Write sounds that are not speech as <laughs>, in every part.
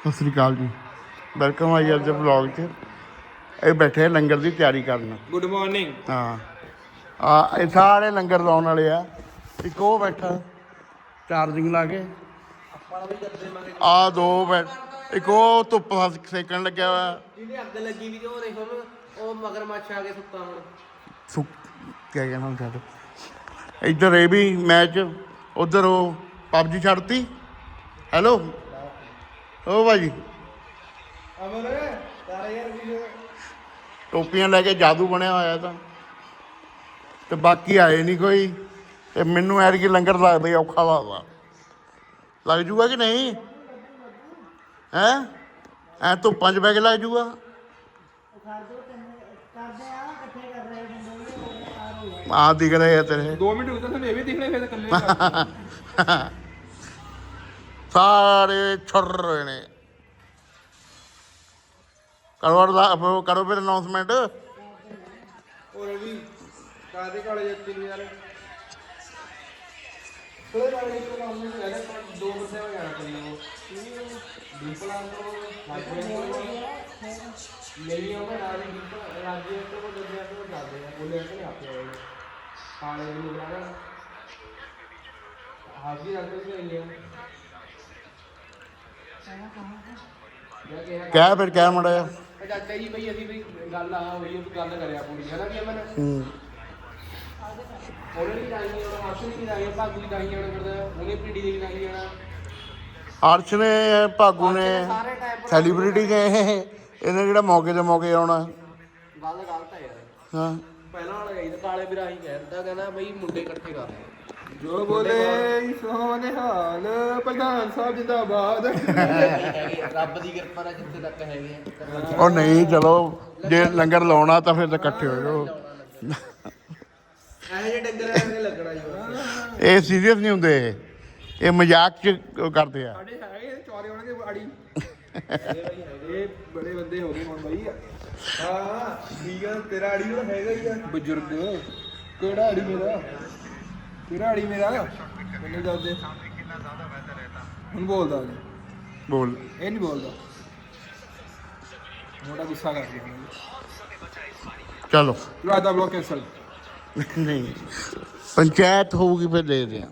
ਸਤਿ ਸ੍ਰੀ ਅਕਾਲ ਜੀ। ਵੈਲਕਮ ਆਈ ਅੱਜ ਦੇ ਵਲੌਗ 'ਚ। ਇਹ ਬੈਠੇ ਆ ਲੰਗਰ ਦੀ ਤਿਆਰੀ ਕਰਨ। ਗੁੱਡ ਮਾਰਨਿੰਗ ਹਾਂ। ਆ ਇਹ ਸਾਰੇ ਲੰਗਰ ਲਾਉਣ ਵਾਲੇ ਆ। ਇੱਕ ਉਹ ਬੈਠਾ ਚਾਰਜਿੰਗ ਲਾ ਕੇ। ਆ ਦੋ ਬੈਠ ਇੱਕ ਉਹ ਧੁੱਪ ਸੇਕਣ ਲੱਗਿਆ ਹੋਇਆ। ਜਿਹਦੀ ਅੱਗ ਲੱਗੀ ਵੀ ਤੇ ਉਹ ਦੇਖੋ ਨਾ, ਉਹ ਮਗਰਮੱਛ ਆ ਕੇ ਸੁੱਤਾ ਹੁਣ। ਸੁ ਕਿਆ ਕਹਿਣਾ ਹੁਣ ਛੱਡ। ਇੱਧਰ ਇਹ ਵੀ ਮੈਚ ਉਧਰ ਉਹ ਪਬਜੀ ਛੱਡਤੀ। ਹੈਲੋ ਓ ਭਾਜੀ ਅਮਰ ਤਾਰੇ ਯਾਰ ਵੀ ਟੋਪੀਆਂ ਲੈ ਕੇ ਜਾਦੂ ਬਣਿਆ ਹੋਇਆ ਤਾਂ। ਤੇ ਬਾਕੀ ਆਏ ਨਹੀਂ ਕੋਈ। ਤੇ ਮੈਨੂੰ ਐਰ ਕੀ ਲੰਗਰ ਲੱਗਦਾ ਹੀ ਔਖਾ ਲੱਗਦਾ ਲੱਗ ਜੂਗਾ ਕਿ ਨਹੀਂ? ਹੈ? ਐ ਧੁੱਪਾਂ 'ਚ ਬਹਿ ਕੇ ਲੱਗ ਜੂਗਾ। ਆ ਦਿਖ ਰਹੇ ਆ ਤੇਰੇ। 2 ਮਿੰਟ ਰੁਕ ਜਾ ਤੁਹਾਨੂੰ ਇਹ ਵੀ ਦਿਖਣੇ ਫਿਰ ਇਕੱਲੇ <laughs> ਸਾਰੇ ਛੁਰ ਰਹੇ ਨੇ। ਕਰੋ ਅਰਦਾ- ਕਰੋ ਫਿਰ ਅਨਾਉਂਸਮੈਂਟ ਹੋਰ ਵੀ ਕਾਦੇ ਕਾਲੇ ਜੱਤੀ ਨੂੰ ਯਾਰ ਕੋਈ ਗੱਲ ਨਹੀਂ ਕੰਮ ਨਹੀਂ ਕਰੇ ਦੋ ਬੰਦੇ ਹੋ ਜਾਣਾ ਕੋਈ ਉਹ। ਡਿੰਪਲਾਂ ਤੋਂ ਮੇਰੀ ਉਹ ਨਾਲ ਡਿੰਪਲ ਰਾਜੀ ਤੋਂ ਦੱਸਿਆ ਤੋਂ ਜਾਂਦੇ ਆ ਬੋਲੇ ਕਿ ਆਪੇ ਆਏ। ਕਾਲੇ ਨੂੰ ਬੁਲਾਣਾ ਹਾਜੀ ਰੰਗ ਵੀ ਨਹੀਂ ਕਿਹਾ ਫਿਰ ਕਹਿ ਮੜਿਆ ਇਹ ਚਾਚਾ ਜੀ ਬਈ ਅਸੀਂ ਵੀ ਗੱਲ ਆ ਹੋਈ ਉਹ ਗੱਲ ਕਰਿਆ ਪੂਰੀ ਹੈ ਨਾ ਕਿ ਅਮਨ? ਹੂੰ। ਉਹਨੇ ਵੀ ਜਾਣੀ ਉਹ ਹਾਸੂ ਵੀ ਜਾਣੀ ਭਾਗੂ ਵੀ ਜਾਣੀ ਜਾਣਾ ਕਰਦਾ ਉਹਨੇ ਪੀੜੀ ਦੇ ਵੀ ਜਾਣੀ ਅਰਸ਼ ਨੇ ਭਾਗੂ ਨੇ ਸੈਲੀਬ੍ਰਿਟੀ ਗਏ ਇਹਨੇ ਜਿਹੜਾ ਮੌਕੇ ਦੇ ਮੌਕੇ ਆਉਣਾ। ਗੱਲ ਗਲਤ ਹੈ ਯਾਰ। ਹਾਂ। ਪਹਿਲਾਂ ਵਾਲਾ ਤਾਂ ਕਾਲੇ ਵੀਰਾ ਹੀ ਕਹਿੰਦਾ ਕਹਿੰਦਾ ਬਈ ਮੁੰਡੇ ਇਕੱਠੇ ਕਰ ਜੋ ਬੋਲੇ ਸੋਹਣੇ ਹਾਲ ਪ੍ਰਧਾਨ ਸਾਹਿਬ ਜਿੰਦਾਬਾਦ। ਰੱਬ ਦੀ ਕਿਰਪਾ ਨਾਲ ਜਿੱਥੇ ਤੱਕ ਹੈਗੇ ਆ। ਉਹ ਨਹੀਂ ਚਲੋ ਜੇ ਲੰਗਰ ਲਾਉਣਾ ਤਾਂ ਫਿਰ ਤਾਂ ਇਕੱਠੇ ਹੋ ਜਾਓ। ਇਹੋ ਜਿਹੇ ਡੰਗਰ ਐਵੇਂ ਲੱਗਣਾ ਜੀ। ਇਹ ਸੀਰੀਅਸ ਨਹੀਂ ਹੁੰਦੇ ਇਹ। ਇਹ ਮਜ਼ਾਕ ਚ ਉਹ ਕਰਦੇ ਆ। ਸਾਡੇ ਹੈਗੇ ਚੌਰੇ ਹੋਣਗੇ ਆੜੀ ਇਹ ਬੜੇ ਬੰਦੇ ਹੋ ਗਏ ਹੁਣ ਬਾਈ। ਹਾਂ ਠੀਕ ਆ ਤੇਰਾ ਆੜੀ ਤਾਂ ਹੈਗਾ ਹੀ ਆ। ਬਜ਼ੁਰਗ ਕਿਹੜਾ ਆੜੀ ਮੇਰਾ? ਆੜੀ ਮੇਰਾ ਮੈਨੂੰ ਦੱਸ ਦੇ। ਹੁਣ ਬੋਲਦਾ ਬੋਲ। ਇਹ ਨਹੀਂ ਬੋਲਦਾ। ਮੋਟਾ ਗੁੱਸਾ ਕਰ ਗਿਆ। ਚਲੋ। ਤੂੰ ਆਦਾ ਬਲੌਕ ਕੈਂਸਲ ਨਹੀਂ। ਪੰਚਾਇਤ ਹੋਊਗੀ ਫਿਰ ਦੇਖਦੇ ਆ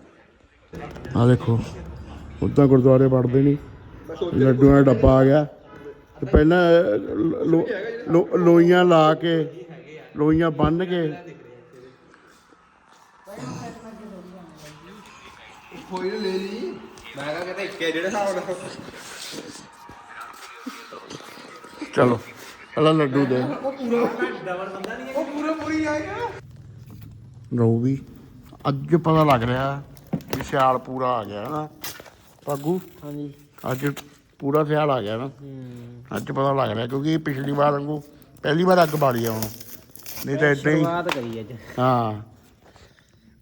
ਆ ਦੇਖੋ। ਉਦਾਂ ਗੁਰਦੁਆਰੇ ਵੜਦੇ ਨਹੀਂ ਲੱਡੂਆਂ ਦਾ ਡੱਬਾ ਆ ਗਿਆ। ਤੇ ਪਹਿਲਾਂ ਲੋ- ਲੋ- ਲੋਈਆਂ ਲਾ ਕੇ ਲੋਈਆਂ ਬੰਨ ਕੇ ਕੋਈ ਲੈ ਲਈ। ਮੈਂ ਕਹਾਂ ਕਹਿੰਦਾ ਇੱਕੇ ਜਿਹੜੇ ਹਿਸਾਬ ਨਾਲ। ਚਲੋ ਪਹਿਲਾਂ ਲੱਡੂ ਦੇ। ਉਹ ਪੂਰਾ ਪੂਰੀ ਆਏਗਾ ਰਹੂ ਵੀ ਅੱਜ ਪਤਾ ਲੱਗ ਰਿਹਾ ਵੀ ਸਿਆਲ ਪੂਰਾ ਆ ਗਿਆ ਨਾ। ਪਾਗੂ ਹਾਂਜੀ। ਅੱਜ ਪੂਰਾ ਸਿਆਲ ਆ ਗਿਆ ਨਾ। ਅੱਜ ਪਤਾ ਲੱਗ ਰਿਹਾ ਕਿਉਂਕਿ ਪਿਛਲੀ ਵਾਰ ਵਾਂਗੂ ਪਹਿਲੀ ਵਾਰ ਅੱਗ ਬਾਲੀ ਆ ਹੁਣ। ਨਹੀਂ ਤਾਂ ਇਦਾਂ ਹੀ ਬਾਤ ਕਰੀ ਅੱਜ। ਹਾਂ।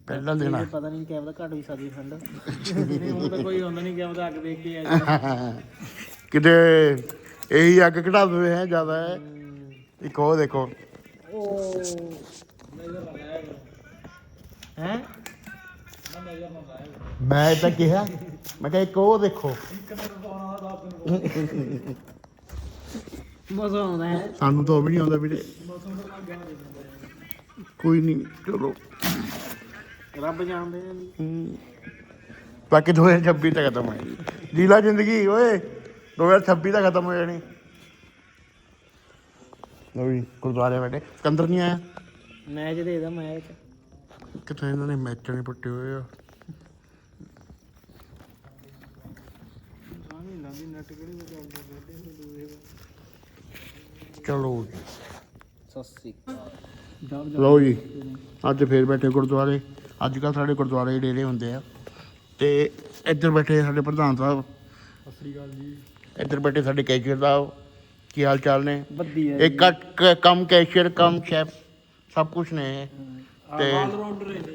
ਪਹਿਲਾ ਦਿਨ ਆ ਪਤਾ ਨਹੀਂ ਕਿਵੇਂ ਦਾ ਘੱਟ ਵੀ ਸਕਦੀ ਠੰਡ। ਹੁਣ ਤਾਂ ਕੋਈ ਹੁੰਦਾ ਨਹੀਂ ਕਿਵੇਂ ਦਾ ਅੱਗ ਦੇਖ ਕੇ ਆ ਕਿਤੇ ਇਹੀ ਅੱਗ ਘਟਾ ਦਿੰਦੇ ਹੈ ਜ਼ਿਆਦਾ ਹੈ। ਇੱਕ ਉਹ ਦੇਖੋ। ਹੈ? ਮੈਂ ਇਦਾਂ ਕਿਹਾ ਮੈਂ ਕਿਹਾ ਇੱਕ ਉਹ ਦੇਖੋ। ਮਜ਼ਾ ਆਉਂਦਾ ਹੈ। ਸਾਨੂੰ ਤਾਂ ਉਹ ਵੀ ਨਹੀਂ ਆਉਂਦਾ ਵੀਰੇ। ਕੋਈ ਨਹੀਂ ਚਲੋ। ਰੱਬ ਜਾਣਦੇ ਨੇ ਹਮ। ਬਾਕੀ 2026 ਤੱਕ ਖਤਮ ਹੋਏਗੀ ਲੀਲਾ ਜ਼ਿੰਦਗੀ ਓਏ 2026 ਤੱਕ ਖਤਮ ਹੋ ਜਾਣੀ। ਲੋ ਵੀ ਗੁਰਦੁਆਰੇ ਬੈਠੇ। ਸਿਕੰਦਰ ਨਹੀਂ ਆਇਆ? ਮੈਚ ਦੇ ਦਾ ਮੈਚ ਕਿਥੇ ਇਹਨਾਂ ਨੇ ਮੈਚ ਨਹੀਂ ਪੁੱਟੇ ਹੋਏ ਆ। ਚਲੋ ਜੀ। ਸੱਸੀ ਲਓ ਜੀ ਅੱਜ ਫੇਰ ਬੈਠੇ ਗੁਰਦੁਆਰੇ। ਅੱਜ ਕੱਲ ਸਾਡੇ ਗੁਰਦੁਆਰੇ ਡੇਰੇ ਹੁੰਦੇ ਆ। ਤੇ ਇੱਧਰ ਬੈਠੇ ਸਾਡੇ ਪ੍ਰਧਾਨ ਸਾਹਿਬ। ਸਤਿ ਸ੍ਰੀ ਅਕਾਲ ਜੀ ਇੱਧਰ ਬੈਠੇ ਸਾਡੇ ਕੈਸ਼ੀਅਰ ਸਾਹਿਬ ਕੀ ਹਾਲ ਚਾਲ ਨੇ? ਹੈ ਇਹ ਕੱਟ ਕਮ ਕੈਸ਼ੀਅਰ ਕਮ ਸ਼ੈਫ ਸਭ ਕੁਝ ਨੇ। ਤੇ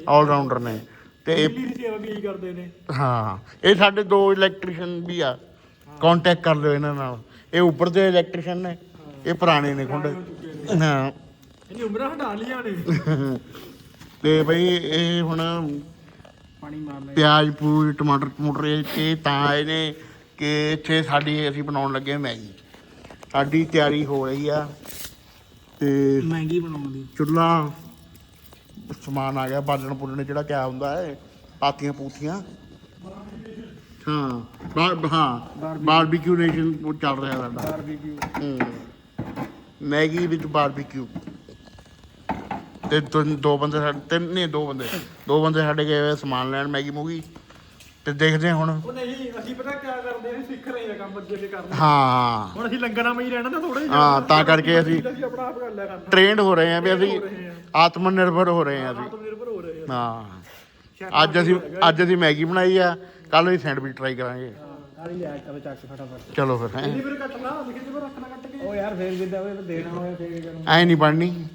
ਆਲ ਰਾਊਂਡਰ ਨੇ ਤੇ ਇਹ- ਸੇਵਾ ਵੀ ਕਰਦੇ ਨੇ। ਹਾਂ ਇਹ ਸਾਡੇ ਦੋ ਇਲੈਕਟ੍ਰੀਸ਼ੀਅਨ ਵੀ ਆ। ਕੰਟੈਕਟ ਕਰ ਲਿਓ ਇਹਨਾਂ ਨਾਲ। ਇਹ ਉੱਪਰ ਦੇ ਇਲੈਕਟ੍ਰੀਸ਼ੀਅਨ ਨੇ। ਇਹ ਪੁਰਾਣੇ ਨੇ ਖੁੰਡ। ਹਾਂ ਇਹਨੀ ਉਮਰਾਂ ਹਟਾ ਲੀਆਂ ਨੇ। <laughs> ਤੇ ਬਈ ਇਹ ਹੁਣ ਪਾਣੀ ਮਾਰ ਲੈ ਪਿਆਜ਼ ਪੂਜ ਟਮਾਟਰ ਟਮੂਟਰ ਇਹ ਇਹ ਤਾਂ ਆਏ ਨੇ ਕਿ ਇੱਥੇ ਸਾਡੀ ਅਸੀਂ ਬਣਾਉਣ ਲੱਗੇ ਮੈਗੀ। ਸਾਡੀ ਤਿਆਰੀ ਹੋ ਰਹੀ ਆ ਤੇ ਮਹਿੰਗੀ ਬਣਾਉਣ ਦੀ। ਚੁੱਲ੍ਹਾ ਸਮਾਨ ਆ ਗਿਆ ਬਾਲਣ ਪੁੱਲਣ ਜਿਹੜਾ ਕਿਆ ਹੁੰਦਾ ਹੈ ਪਾਤੀਆਂ ਪੂਥੀਆਂ ਹਾਂ ਬਾਰ ਹਾਂ ਬਾਰਬੀਕਿਊ ਨੇਸ਼ਨ ਚੱਲ ਰਿਹਾ ਸਾਡਾ। ਬਾਰਬੀਕਿਊ ਹੂੰ ਮੈਗੀ ਵਿੱਚ ਬਾਰਬੀਕਿਊ। ਤੇ ਦੋ- ਦੋ ਬੰਦੇ ਸਾਡੇ ਤਿੰਨ ਨਹੀਂ ਦੋ ਬੰਦੇ। ਦੋ ਬੰਦੇ ਸਾਡੇ ਗਏ ਹੋਏ ਸਮਾਨ ਲੈਣ ਮੈਗੀ ਮੂਗੀ। ਤੇ ਦੇਖਦੇ ਹਾਂ ਹੁਣ। ਉਹ ਨਹੀਂ ਅਸੀਂ ਪਤਾ ਕੀ ਕਰਦੇ ਆ ਸਿੱਖ ਰਹੇ ਆ ਕੰਮ ਅੱਗੇ ਤੇ ਕਰਨਾ। ਹਾਂ ਹੁਣ ਅਸੀਂ ਲੰਗਰਾਂ ਵਿੱਚ ਹੀ ਰਹਿਣਾ ਨਾ ਥੋੜਾ ਜਿਹਾ ਹਾਂ ਤਾਂ ਕਰਕੇ ਅਸੀਂ ਅਸੀਂ ਆਪਣਾ ਆਪ ਕਰ ਲਿਆ ਕਰਨਾ। ਟ੍ਰੇਨਡ ਹੋ ਰਹੇ ਹਾਂ ਵੀ ਅਸੀਂ ਆਤਮ ਨਿਰਭਰ ਹੋ। ਰਹੇ ਹਾਂ ਅਸੀਂ। ਆਤਮ ਨਿਰਭਰ ਹੋ ਰਹੇ ਆ ਹਾਂ। ਅੱਜ ਅਸੀਂ ਅੱਜ ਅਸੀਂ ਮੈਗੀ ਬਣਾਈ ਆ ਕੱਲ ਅਸੀਂ ਸੈਂਡਵਿਚ ਟਰਾਈ ਕਰਾਂਗੇ। ਕਾਲੀ ਲਿਆ ਕਵੇ ਚੱਕ ਫਟਾਫਟ। ਚਲੋ ਫਿਰ ਹੈਂ। ਇਹਦੀ ਫਿਰ ਕੱਟਣਾ ਲਿਖੇ ਤੇ ਰੱਖਣਾ ਕੱਟ ਕੇ। ਉਹ ਯਾਰ ਫੇਰ ਜਿੱਦਾਂ ਉਹ ਦੇਣਾ ਹੋਇਆ ਫੇਰ ਕਰੂੰ ਐ ਨਹੀਂ ਬਣਨੀ।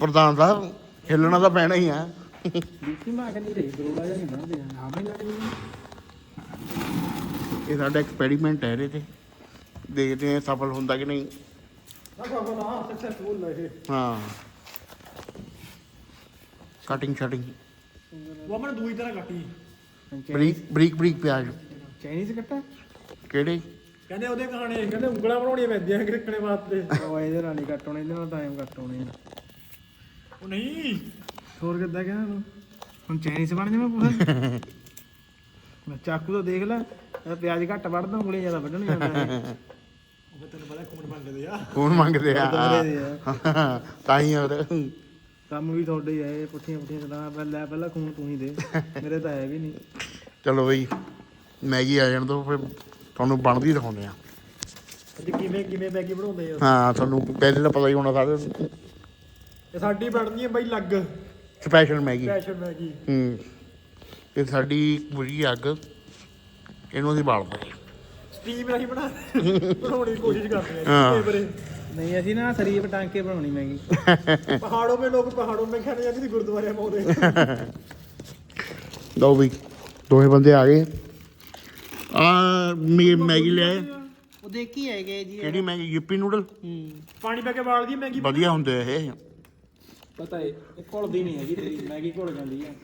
ਪ੍ਰਧਾਨ ਸਾਹਿਬ ਹਿੱਲਣਾ ਤਾਂ ਪੈਣਾ ਹੀ ਆ। ਬੀਤੀ ਮਾ ਕੇ ਨਹੀਂ ਰਹੀ ਬਰੋੜਾ ਜਾਂ ਨਹੀਂ ਬਣਦੇ ਹਾਂ ਮੈਂ ਲੱਗ ਗਈ ਇਹ ਸਾਡਾ ਐਕਸਪੈਰੀਮੈਂਟ ਹੈ ਇਹਦੇ ਤੇ। ਦੇਖਦੇ ਹਾਂ ਸਫਲ ਹੁੰਦਾ ਕਿ ਨਹੀਂ। ਹੈ। ਕਟਿੰਗ ਸ਼ਟਿੰਗ ਉਹ ਆਪਣੇ ਦੂਈ ਤਰ੍ਹਾਂ ਕੱਟੀ। ਬਰੀਕ ਬਰੀਕ ਬਰੀਕ ਪਿਆਜ਼। ਚਾਈਨੀਜ਼ ਕੱਟਾ ਕਿਹੜੇ? ਕਹਿੰਦੇ ਉਹਦੇ ਕਹਾਣੇ ਕਹਿੰਦੇ ਉਂਗਲਾਂ ਬਣਾਉਣੀਆਂ ਪੈਂਦੀਆਂ ਕਿਰਕਣੇ ਵਾਸਤੇ। ਉਹ ਇਹਦੇ ਨਾਲ ਨਹੀਂ ਕੱਟਣੇ ਇਹਦੇ ਨਾਲ ਟਾਈਮ ਕੱਟਣੇ ਉਹ ਨਹੀਂ। ਹੋਰ ਕਿੱਦਾਂ ਕਹਿੰਦਾ ਤੂੰ? ਹੁਣ ਚਾਈਨੀਜ਼ ਬਣ ਜਾਵਾਂ ਪੂਰਾ। ਮੈਂ ਚਾਕੂ ਤਾਂ ਦੇਖ ਲੈ ਇਹ ਪਿਆਜ਼ ਘੱਟ ਵੱਢਦਾ ਉਂਗਲੀਆਂ ਜ਼ਿਆਦਾ ਵੱਢਣ ਜਾਂਦਾ ਉਹ ਤੈਨੂੰ ਪਤਾ ਖੂਨ ਮੰਗਦੇ ਆ। ਕੌਣ ਮੰਗਦੇ ਆ। ਗੁਰਦੁਆਰੇ ਦੇ ਹਾਂ, ਤਾਂ ਹੀ ਹੋਰ ਕੰਮ ਵੀ ਤੁਹਾਡੇ ਹੀ ਆ ਇਹ ਪੁੱਠੀਆਂ ਪੁੱਠੀਆਂ ਚਲਾ ਪਹਿਲਾਂ ਪਹਿਲਾਂ ਖੂਨ ਤੂੰ ਹੀ ਦੇ ਮੇਰੇ ਤਾਂ ਹੈ ਵੀ ਨਹੀਂ। ਚਲੋ ਬਈ ਮੈਗੀ ਆ ਜਾਣ ਦੋ ਫਿਰ ਤੁਹਾਨੂੰ ਬਣਦੀ ਦਿਖਾਉਂਦੇ ਆ। ਅੱਜ ਕਿਵੇਂ ਕਿਵੇਂ ਮੈਗੀ ਬਣਾਉਂਦੇ ਆ? ਹਾਂ ਤੁਹਾਨੂੰ ਪਹਿਲੇ ਤਾਂ ਪਤਾ ਹੀ ਹੋਣਾ ਸਾਰੇ। ਇਹ ਸਾਡੀ ਬਣਦੀ ਹੈ ਬਈ ਲੱਗ। Special Maggi. Special Maggi. ਹੂੰ। ਇਹ ਸਾਡੀ ਬੁਰੀ ਅੱਗ ਇਹਨੂੰ ਅਸੀਂ ਬਾਲਦੇ ਸਟੀਮ ਅਸੀਂ ਬਣਾ ਬਣਾਉਣ ਦੀ ਕੋਸ਼ਿਸ਼ ਕਰਦੇ ਹਾਂ। ਹਾਂ। ਕੇਵਰੇ ਨਹੀਂ ਅਸੀਂ ਨਾ ਸਰੀਰ ਟਾਂਕੇ ਬਣਾਉਣੀ ਮੈਗੀ। ਪਹਾੜੋਂ ਮੇ ਲੋਕ ਪਹਾੜੋਂ ਮੇ ਖਾਣੇ ਜਾਂਦੇ ਸੀ ਗੁਰਦੁਆਰੇ ਪਾਉਂਦੇ। ਲਓ ਵੀ ਦੋਵੇਂ ਬੰਦੇ ਆ ਗਏ। ਆ ਮੈਗੀ ਲੈ ਆਏ। ਉਹ ਦੇਖੀ ਹੈਗੇ ਜੀ। ਕਿਹੜੀ ਮੈਗੀ? UP noodle? ਪਾਣੀ ਪਾ ਕੇ ਬਾਲ ਦੀ ਮੈਗੀ। ਵਧੀਆ ਹੁੰਦੇ ਆ ਇਹ। ਪਤਾ ਹੈ ਇਹ ਘੁਲਦੀ ਨਹੀਂ ਹੈਗੀ ਤੇਰੀ ਮੈਗੀ ਘੁਲ ਜਾਂਦੀ ਹੈ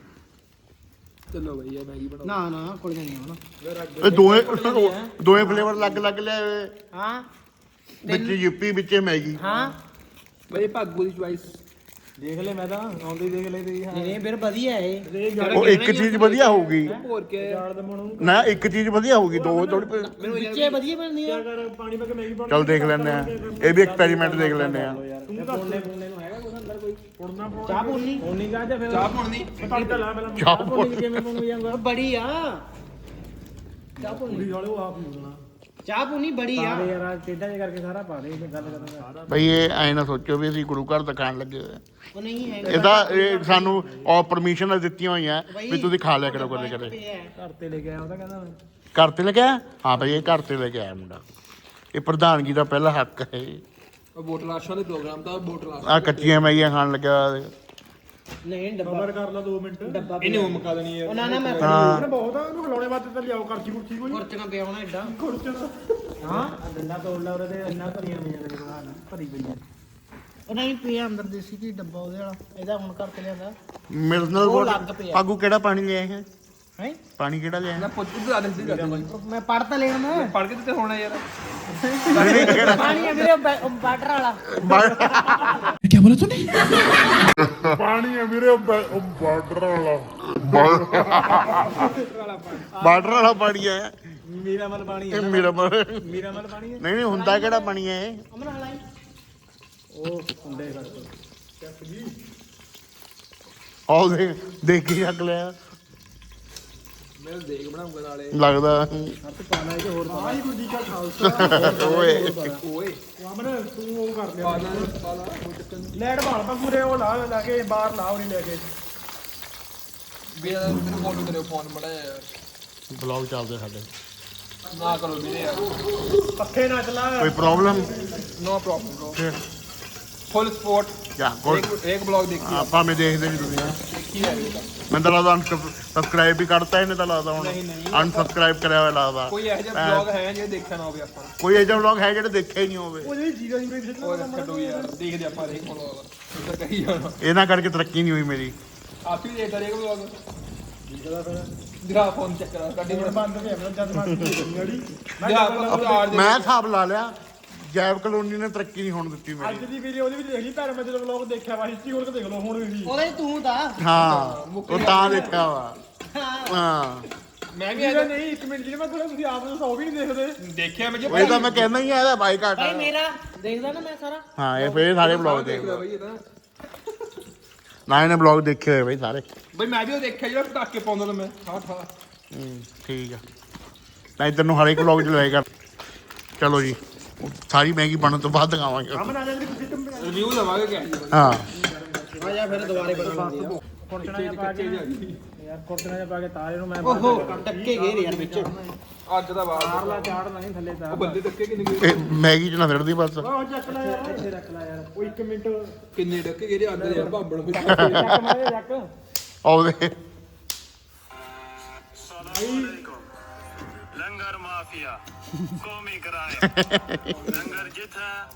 ਚਲੋ ਭਈਆ ਮੈਗੀ ਬਣਾਓ। ਨਾ ਨਾ ਘੁਲ ਜਾਂਦੀ ਹੈ ਨਾ ਇਹ ਦੋਵੇਂ ਦੋਵੇਂ ਫਲੇਵਰ ਅਲੱਗ ਅਲੱਗ ਲੈ ਆਏ। ਹਾਂ। ਵਿੱਚ ਯੂਪੀ ਵਿੱਚ ਮੈਗੀ। ਹਾਂ। ਬਈ ਭਾਗੂ ਦੀ ਚੁਆਇਸ ਦੇਖ ਲੈ ਮੈਂ ਤਾਂ ਆਉਂਦੇ ਦੇਖ ਲੈ ਤੇਰੀ ਹਾਂ। ਨਹੀਂ ਫਿਰ ਵਧੀਆ ਹੈ ਇਹ ਉਹ ਇੱਕ ਚੀਜ਼ ਵਧੀਆ ਹੋਊਗੀ। ਹੋਰ ਕੇ? ਨਾ। ਇੱਕ ਚੀਜ਼ ਵਧੀਆ ਹੋਊਗੀ ਦੋ ਥੋੜੀ ਵਿੱਚੇ ਵਧੀਆ ਬਣਦੀ ਕਰ ਪਾਣੀ ਪਾ ਕੇ ਮੈਗੀ ਬਣ ਚਲ ਦੇਖ ਲੈਂਦੇ ਆ ਇਹ ਵੀ ਐਕਸਪੈਰੀਮੈਂਟ ਦੇਖ ਲੈਂਦੇ ਆ ਤੂੰ ਨੂੰ ਹੈਗਾ ਅੰਦਰ ਕੋਈ? ਪੁੜਨਾ ਪੁੜਨਾ? ਚਾਹ ਕਾ ਫਿਰ ਚਾਹ ਲਾ ਪਹਿਲਾਂ ਚਾਹ ਕਿਵੇਂ ਜਾਂਗਾ ਬੜੀ ਆ। ਚਾਹ ਪੂਣੀ ਪੂਰੀ ਵਾਲੇ ਉਹ ਆਪ ਹੀ ਹੋਣਾ ਚਾਹ ਪੂਣੀ ਬੜੀ ਆ। ਸਾਰੇ ਯਾਰ ਟੇਡਾ ਜਿਹਾ ਕਰਕੇ ਸਾਰਾ ਪਾ ਦੇ ਇਹ ਗੱਲ ਕਰਾਂਗਾ ਬਈ ਇਹ ਐ ਨਾ ਸੋਚੋ ਵੀ ਅਸੀਂ ਗੁਰੂ ਘਰ ਦਿਖਾਣ ਲੱਗੇ ਹੋਏ ਆ। ਉਹ ਨਹੀਂ ਹੈ। ਇਹ ਤਾਂ ਇਹ ਸਾਨੂੰ ਔਰ ਪਰਮਿਸ਼ਨ ਦਿੱਤੀਆਂ ਹੋਈਆਂ ਵੀ ਤੁਸੀਂ ਖਾ ਲਿਆ ਕਰੋ ਕਦੇ ਕਦੇ ਘਰ। ਤੇ ਲੈ ਕੇ ਆਇਆ ਉਹਦਾ ਕਹਿੰਦਾ ਮੈਂ। ਘਰ ਤੇ ਲੱਗਿਆ ਹਾਂ ਬਈ ਇਹ ਘਰ ਤੇ ਲੈ ਕੇ ਆਇਆ ਮੁੰਡਾ। ਇਹ ਪ੍ਰਧਾਨਗੀ ਦਾ ਪਹਿਲਾ ਹੱਕ ਹੈ। ਉਹ ਬੋਟਲ ਆਸ਼ਾ ਦੇ ਪ੍ਰੋਗਰਾਮ ਦਾ ਬੋਟਲ ਆ ਕੱਚੀਆਂ ਮੈਗੀਆਂ ਖਾਣ ਲੱਗਾ। ਨਹੀਂ ਡੱਬਾ ਖਬਰ ਕਰ ਲਾ 2 ਮਿੰਟ। ਡੱਬਾ ਇਹਨੇ ਉਹ ਮੁਕਾ ਦੇਣੀ ਹੈ ਉਹ ਨਾ ਨਾ ਮੈਂ ਹਾਂ। ਬਹੁਤ ਆ ਉਹਨੂੰ ਹਲਾਉਣੇ ਵਾਸਤੇ ਤਾਂ ਲਿਆਓ ਕਰਚੀ ਕੁਰਚੀ ਕੋਈ। ਖੁਰਚਣਾ ਪਿਆ ਹੋਣਾ ਐਡਾ ਖੁਰਚਣਾ ਹਾਂ? ਡੰਡਾ ਤੋੜ ਲਾ ਉਹਦੇ ਤੇ ਇੰਨਾ ਭਰੀਆਂ ਪਈਆਂ ਨੇ ਦੁਕਾਨ ਭਰੀ ਪਈਆਂ। ਉਹ ਨਹੀਂ ਪਿਆ ਅੰਦਰ ਦੇਸੀ ਕੀ ਡੱਬਾ ਉਹਦੇ ਵਾਲਾ ਇਹਦਾ ਹੁਣ ਘਰ ਤੇ ਲਿਆਂਦਾ। ਮੇਰੇ ਨਾਲ ਉਹ ਲੱਗ ਪਿਆ। ਪਾਗੂ ਕਿਹੜਾ ਪਾਣੀ ਲਿਆ ਹੈ? ਹੈ? ਪਾਣੀ ਕਿਹੜਾ ਲਿਆ ਮੈਂ ਪੁੱਛ ਪੁੱਛ ਆ ਸੀ ਕਰਦੇ ਮੈਂ ਪੜ ਤਾਂ ਲੈਣਾ ਮੈਂ ਪੜ ਕੇ ਤੇ ਹੋਣਾ ਯਾਰ। ਪਾਣੀ ਵੀਰੇ ਬਾਟਰ ਵਾਲਾ। ਪਾਣੀ ਹੈ ਵੀਰੇ ਬਾਰਡਰ ਵਾਲਾ। ਬਾਰਡਰ ਵਾਲਾ ਪਾਣੀ ਹੈ ਮੀਰਾ ਮਲ ਪਾਣੀ ਇਹ ਮੇਰਾ ਮ- ਮੀਰਾ ਮਲ ਪਾਣੀ ਹੈ ਨਹੀਂ ਨਹੀਂ ਹੁੰਦਾ ਕਿਹੜਾ ਪਾਣੀ ਹੈ ਇਹ? ਅਮਨ ਹਲਾਈ। ਉਹ ਹੁੰਦੇ ਕਰਦੇ ਆਹ ਦੇਖ ਦੇਖ ਕੇ ਮੈਂ ਦੇਖ ਬਣਾਉਂਗਾ ਨਾਲੇ। ਲੱਗਦਾ ਹੱਥ ਪਾਣਾ ਇਹ ਹੋਰ ਪਾਣਾ। ਵਾਹਿਗੁਰੂ ਜੀ ਕਾ ਖਾਲਸਾ। <laughs> ਓਏ। ਓਏ। ਅਮਨ ਤੂੰ ਉਹ ਕਰ ਲਿਆ। ਪਾਲਾ ਪਾਲਾ ਕੋਈ ਚੱਕਰ ਨਹੀਂ। ਲੈਟ ਬਾਲ ਪਾ ਪੂਰੇ ਉਹ ਲਾ ਲਾ ਕੇ ਬਾਹਰ ਲਾਓ ਨਹੀਂ ਲੈ ਕੇ। ਵੀ ਮੈਨੂੰ ਫੋਨ ਕਰਿਓ ਫੋਨ ਮੜਾ ਯਾਰ ਬਲੌਗ ਚੱਲਦੇ ਸਾਡੇ। ਨਾ ਕਰੋ ਵੀਰੇ। ਯਾਰ ਪੱਖੇ ਨਾ ਚਲਾ। ਕੋਈ problem no problem bro full support ਕਿਆ ਕੋਈ ਇੱਕ ਇੱਕ ਬਲੌਗ ਦੇਖੀ ਆਪਾਂ ਮੈਂ ਦੇਖਦੇ ਤੁਸੀਂ ਦੇਖੀ ਹੈ। ਮੈਂ ਤਾਂ ਲੱਗਦਾ ਸਬਸਕ੍ਰਾਈਬ ਵੀ ਕਰਤਾ ਇਹਨੇ ਤਾਂ ਲੱਗਦਾ ਹੁਣ। ਅਨਸਬਸਕ੍ਰਾਈਬ ਕਰਿਆ ਹੋਇਆ ਲੱਗਦਾ। ਕੋਈ ਇਹੋ ਜਿਹਾ ਬਲੌਗ ਹੈ ਜੇ ਦੇਖਿਆ ਨਾ ਹੋਵੇ ਆਪਾਂ। ਕੋਈ ਇਹੋ ਜਿਹਾ ਵਲੌਗ ਹੈ ਜਿਹੜਾ ਦੇਖਿਆ ਹੀ ਨਹੀਂ ਹੋਵੇ। ਉਹ ਜਿਹੜੀ ਜੀਰਾ ਜੀਰਾ ਜਿੱਥੇ ਉਹ ਛੱਡੋ ਯਾਰ ਦੇਖਦੇ ਆਪਾਂ ਬਲੌਗ ਕਹੀ ਜਾਣਾ। ਇਹਨਾਂ ਕਰਕੇ ਤਰੱਕੀ ਨਹੀਂ ਹੋਈ ਮੇਰੀ। ਆਪ ਹੀ ਦੇਖਦਾ ਰੇਕ ਬਲੌਗ ਜਾ ਫੋਨ ਚੱਕ ਲਾ ਕੱਢੀ ਬੰਦ ਆਪਣਾ ਜਦ ਆਪਾਂ ਮੈਂ ਹਿਸਾਬ ਲਾ ਲਿਆ ਜੈਵ ਕਲੋਨੀ ਨੇ ਤਰੱਕੀ ਨਹੀਂ ਹੋਣ ਦਿੱਤੀ ਮੇਰੀ। ਅੱਜ ਦੀ ਵੀਡੀਓ ਉਹਦੇ ਵਿੱਚ ਦੇਖ ਲਈ ਪਰ ਮੈਂ ਜਦੋਂ ਵਲੌਗ ਦੇਖਿਆ ਵਾ ਹਿਸਟਰੀ ਹੁਣ ਦੇਖ ਲਓ ਹੁਣ ਵੀ। ਉਹਦੇ ਤੂੰ ਤਾਂ। ਹਾਂ ਉਹ ਤਾਂ ਦੇਖਿਆ ਵਾ। ਹਾਂ। ਮੈਂ ਵੀ ਵੀਰੇ ਨਹੀਂ ਇੱਕ ਮਿੰਟ ਜੀ ਮੈਂ ਤੁਹਾਨੂੰ ਤੁਸੀਂ ਆਪ ਨੂੰ ਸੌ ਵੀ ਨਹੀਂ ਦੇਖਦੇ। ਦੇਖਿਆ ਮੈਂ ਉਹ ਇਹ ਤਾਂ ਮੈਂ ਕਹਿੰਦਾ ਹੀ ਆ ਇਹਦਾ ਬਾਈਕਾਟ ਭਾਈ ਮੇਰਾ ਦੇਖਦਾ ਨਾ ਮੈਂ ਸਾਰਾ। ਹਾਂ ਇਹ ਫੇਰ ਸਾਰੇ ਬਲੌਗ ਦੇਖਦਾ ਬਈ ਇਹ ਤਾਂ ਨਾ ਇਹਨੇ ਬਲੌਗ ਦੇਖੇ ਹੋਏ ਬਈ ਸਾਰੇ। ਬਈ ਮੈਂ ਵੀ ਉਹ ਦੇਖਿਆ ਜਿਹੜਾ ਪਟਾਕੇ ਪਾਉਂਦਾ ਤਾਂ ਮੈਂ। ਠਾ ਠਾ ਹੂੰ, ਠੀਕ ਆ। ਤਾਂ ਇਧਰ ਨੂੰ ਹਰੇਕ ਬਲੌਗ ਚ ਲਾਇਆ ਕਰ ਚਲੋ ਜੀ। ਸਾਰੀ ਮਹਿੰਗੀ ਬਣਨ ਤੋਂ ਬਾਅਦ ਦਿਖਾਵਾਂਗੇ। ਹਾਂ। ਆ। ਜਿਹਾ ਮੈਗੀ ਚ ਫਿਰਦੀ ਬਸ। ਉਹ ਲੰਗਰ ਮਾਫੀਆ। ਕੋਮੀ ਲੰਗਰ ਜਿੱਥਾ